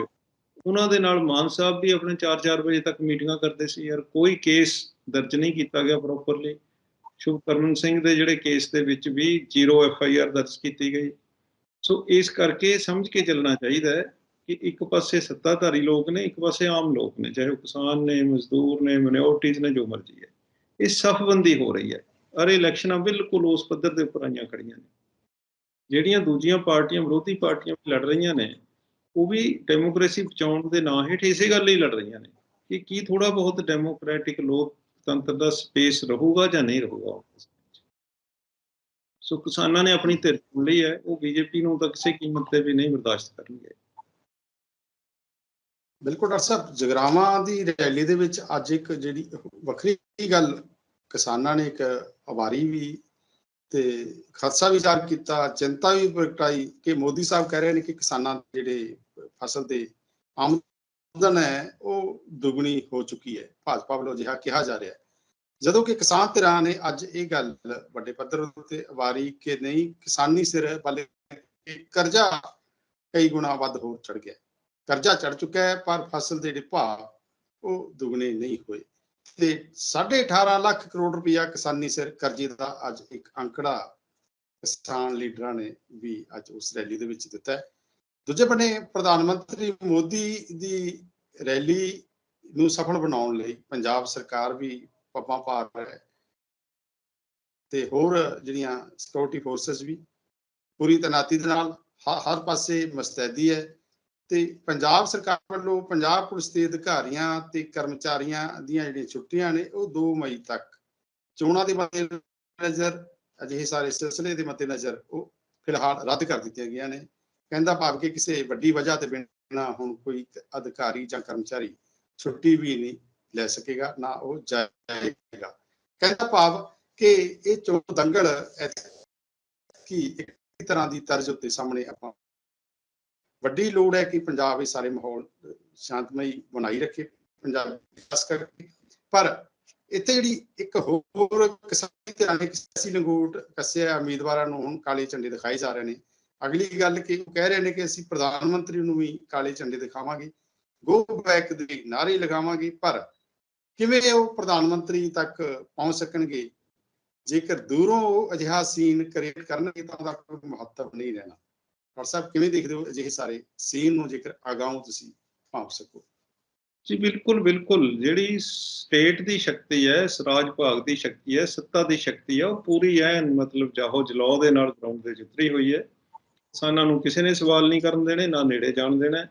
Speaker 2: ਉਹਨਾਂ ਦੇ ਨਾਲ ਮਾਨ ਸਾਹਿਬ ਵੀ ਆਪਣੇ 4-4 ਵਜੇ ਤੱਕ ਮੀਟਿੰਗਾਂ ਕਰਦੇ ਸੀ। ਯਾਰ ਕੋਈ ਕੇਸ ਦਰਜ ਨਹੀਂ ਕੀਤਾ ਗਿਆ ਪ੍ਰੋਪਰਲੀ ਸ਼ੁਭਕਰਮਨ ਸਿੰਘ ਦੇ ਜਿਹੜੇ ਕੇਸ ਦੇ ਵਿੱਚ ਵੀ ਜ਼ੀਰੋ ਐਫ ਆਈ ਆਰ ਦਰਜ ਕੀਤੀ ਗਈ। ਸੋ ਇਸ ਕਰਕੇ ਸਮਝ ਕੇ ਚੱਲਣਾ ਚਾਹੀਦਾ ਹੈ ਕਿ ਇੱਕ ਪਾਸੇ ਸੱਤਾਧਾਰੀ ਲੋਕ ਨੇ, ਇੱਕ ਪਾਸੇ ਆਮ ਲੋਕ ਨੇ, ਚਾਹੇ ਉਹ ਕਿਸਾਨ ਨੇ, ਮਜ਼ਦੂਰ ਨੇ ਮਿਨੋਰਟੀਜ਼ ਨੇ, ਜੋ ਮਰਜ਼ੀ ਹੈ। ਇਹ ਸਫਬੰਦੀ ਹੋ ਰਹੀ ਹੈ। ਅਰੇ ਇਲੈਕਸ਼ਨਾਂ ਬਿਲਕੁਲ ਉਸ ਪੱਧਰ ਦੇ ਉੱਪਰ ਆਈਆਂ ਖੜੀਆਂ ਨੇ। ਜਿਹੜੀਆਂ ਦੂਜੀਆਂ ਪਾਰਟੀਆਂ, ਵਿਰੋਧੀ ਪਾਰਟੀਆਂ ਲੜ ਰਹੀਆਂ ਨੇ, ਉਹ ਵੀ ਡੈਮੋਕ੍ਰੇਸੀ ਬਚਾਉਣ ਦੇ ਨਾਂ ਹੇਠ ਇਸੇ ਗੱਲ ਲਈ ਲੜ ਰਹੀਆਂ ਨੇ ਕਿ ਕੀ ਥੋੜਾ ਬਹੁਤ ਡੈਮੋਕ੍ਰੈਟਿਕ ਲੋਕਤੰਤਰ ਦਾ ਸਪੇਸ ਰਹੂਗਾ ਜਾਂ ਨਹੀਂ ਰਹੂਗਾ ਸੋ ਕਿਸਾਨਾਂ ਨੇ ਆਪਣੀ ਧਿਰ ਚੁਣ ਲਈ ਹੈ, ਉਹ ਬੀਜੇਪੀ ਨੂੰ ਤਾਂ ਕਿਸੇ ਕੀਮਤ ਤੇ ਵੀ ਨਹੀਂ ਬਰਦਾਸ਼ਤ ਕਰਨਗੇ।
Speaker 1: ਬਿਲਕੁਲ ਡਾਕਟਰ ਸਾਹਿਬ, ਜਗਰਾਵਾਂ ਦੀ ਰੈਲੀ ਦੇ ਵਿੱਚ ਅੱਜ ਇੱਕ ਜਿਹੜੀ ਵੱਖਰੀ ਗੱਲ ਕਿਸਾਨਾਂ ਨੇ ਇੱਕ ਆਵਾਰੀ ਵੀ ਤੇ ਖਦਸ਼ਾ ਵੀ ਜ਼ਾਹਰ ਕੀਤਾ ਚਿੰਤਾ ਵੀ ਪ੍ਰਗਟਾਈ ਕਿ ਮੋਦੀ ਸਾਹਿਬ ਕਹਿ ਰਹੇ ਨੇ ਕਿ ਕਿਸਾਨਾਂ ਜਿਹੜੇ ਫਸਲ ਦੇ ਆਮਦਨ ਹੈ, ਉਹ ਦੁੱਗਣੀ ਹੋ ਚੁੱਕੀ ਹੈ, ਭਾਜਪਾ ਵੱਲੋਂ ਅਜਿਹਾ ਕਿਹਾ ਜਾ ਰਿਹਾ ਹੈ। ਜਦੋਂ ਕਿ ਕਿਸਾਨ ਧਿਰਾਂ ਨੇ ਅੱਜ ਇਹ ਗੱਲ ਵੱਡੇ ਪੱਧਰ ਉੱਤੇ ਵਾਰੀ ਕਿ ਨਹੀਂ, ਕਿਸਾਨੀ ਸਿਰ ਬਲਕਿ ਕਰਜ਼ਾ ਕਈ ਗੁਣਾ ਵੱਧ ਹੋਰ ਚੜ ਗਿਆ। ਕਰਜ਼ਾ ਚੜ ਚੁੱਕਾ ਹੈ, ਪਰ ਫਸਲ ਦੇ ਜਿਹੜੇ ਭਾਅ, ਉਹ ਦੁੱਗਣੇ ਨਹੀਂ ਹੋਏ। ਤੇ 18.5 ਲੱਖ ਕਰੋੜ ਰੁਪਇਆ ਕਿਸਾਨੀ ਸਿਰ ਕਰਜ਼ੇ ਦਾ ਅੱਜ ਇੱਕ ਅੰਕੜਾ ਕਿਸਾਨ ਲੀਡਰਾਂ ਨੇ ਵੀ ਅੱਜ ਉਸ ਰੈਲੀ ਦੇ ਵਿੱਚ ਦਿੱਤਾ ਹੈ। ਦੂਜੇ ਬੰਨੇ ਪ੍ਰਧਾਨ ਮੰਤਰੀ ਮੋਦੀ ਦੀ ਰੈਲੀ ਨੂੰ ਸਫਲ ਬਣਾਉਣ ਲਈ ਪੰਜਾਬ ਸਰਕਾਰ ਵੀ ਪੱਪਾਂ ਪਾ ਰਿਹਾ ਹੈ। ਤੇ ਹੋਰ ਜਿਹੜੀਆਂ ਸਿਕਿਉਰਿਟੀ ਫੋਰਸਸ ਵੀ ਪੂਰੀ ਤਨਾਤੀ ਦੇ ਨਾਲ ਹਰ ਪਾਸੇ ਮਸਤੈਦੀ ਹੈ। ਤੇ ਪੰਜਾਬ ਸਰਕਾਰ ਵੱਲੋਂ ਪੰਜਾਬ ਪੁਲਿਸ ਦੇ ਅਧਿਕਾਰੀਆਂ ਤੇ ਕਰਮਚਾਰੀਆਂ ਦੀਆਂ ਜਿਹੜੀਆਂ ਛੁੱਟੀਆਂ ਨੇ, ਉਹ 2 ਮਈ ਤੱਕ। ਚੋਣਾਂ ਦੇ ਮੱਦੇਨਜ਼ਰ, ਅਜਿਹੇ ਸਾਰੇ ਸਿਲਸਿਲੇ ਦੇ ਮੱਦੇਨਜ਼ਰ ਉਹ ਫਿਲਹਾਲ ਰੱਦ ਕਰ ਦਿੱਤੀਆਂ ਗਈਆਂ ਨੇ। ਕਹਿੰਦਾ ਭਾਵ ਕਿ ਕਿਸੇ ਵੱਡੀ ਵਜ੍ਹਾ ਤੇ ਬਿਨਾਂ ਹੁਣ ਕੋਈ ਅਧਿਕਾਰੀ ਜਾਂ ਕਰਮਚਾਰੀ ਛੁੱਟੀ ਵੀ ਨਹੀਂ ਲੈ ਸਕੇਗਾ, ਨਾ ਉਹ ਜਾਏਗਾ। ਕਹਿੰਦਾ ਭਾਵ ਕਿ ਇਹ ਚੋਣ ਦੰਗਲ ਕਿ ਇੱਕ ਤਰ੍ਹਾਂ ਦੀ ਤਰਜ਼ ਉੱਤੇ ਸਾਹਮਣੇ ਆਪਾਂ ਵੱਡੀ ਲੋੜ ਹੈ ਕਿ ਪੰਜਾਬ ਇਹ ਸਾਰੇ ਮਾਹੌਲ ਸ਼ਾਂਤਮਈ ਬਣਾਈ ਰੱਖੇ, ਪੰਜਾਬ ਖਾਸ ਕਰਕੇ ਪਰ ਇੱਥੇ ਜਿਹੜੀ ਇੱਕ ਹੋਰ ਕਿਸਾਨੀ ਧਿਰਾਂ ਨੇ ਇੱਕ ਲੰਗੋਟ ਕੱਸਿਆ ਉਮੀਦਵਾਰਾਂ ਨੂੰ ਹੁਣ ਕਾਲੇ ਝੰਡੇ ਦਿਖਾਏ ਜਾ ਰਹੇ ਨੇ। ਅਗਲੀ ਗੱਲ ਕਿ ਉਹ ਕਹਿ ਰਹੇ ਨੇ ਕਿ ਅਸੀਂ ਪ੍ਰਧਾਨ ਮੰਤਰੀ ਨੂੰ ਵੀ ਕਾਲੇ ਝੰਡੇ ਦਿਖਾਵਾਂਗੇ ਗੋ ਬੈਕ ਦੇ ਨਾਰੇ ਲਗਾਵਾਂਗੇ, ਪਰ ਕਿਵੇਂ ਉਹ ਪ੍ਰਧਾਨ ਮੰਤਰੀ ਤੱਕ ਪਹੁੰਚ ਸਕਣਗੇ? ਜੇਕਰ ਦੂਰੋਂ ਉਹ ਅਜਿਹਾ ਸੀਨ ਕ੍ਰੀਏਟ ਕਰਨਗੇ, ਤਾਂ ਉਹਦਾ ਕੋਈ ਮਹੱਤਵ ਨਹੀਂ ਰਹਿਣਾ। ਡਾਕਟਰ ਸਾਹਿਬ ਕਿਵੇਂ ਦੇਖਦੇ ਹੋ ਅਜਿਹੇ ਸਾਰੇ ਸੀਨ ਨੂੰ ਜੇਕਰ ਅਗਾਊਂ ਤੁਸੀਂ ਭਾਂਪ ਸਕੋ?
Speaker 2: ਜੀ, ਬਿਲਕੁਲ ਬਿਲਕੁਲ। ਜਿਹੜੀ ਸਟੇਟ ਦੀ ਸ਼ਕਤੀ ਹੈ ਸਰਾਜ ਭਾਗ ਦੀ ਸ਼ਕਤੀ ਹੈ, ਸੱਤਾ ਦੀ ਸ਼ਕਤੀ ਹੈ, ਉਹ ਪੂਰੀ ਐ ਮਤਲਬ ਜਾਹੋ ਜਲਾਉ ਦੇ ਨਾਲ ਗਰਾਊਂਡ ਦੇ ਜਿੱਤਰੀ ਹੋਈ ਹੈ। ਕਿਸਾਨਾਂ ਨੂੰ ਕਿਸੇ ਨੇ ਸਵਾਲ ਨਹੀਂ ਕਰਨ ਦੇਣੇ, ਨਾ ਨੇੜੇ ਜਾਣ ਦੇਣਾ।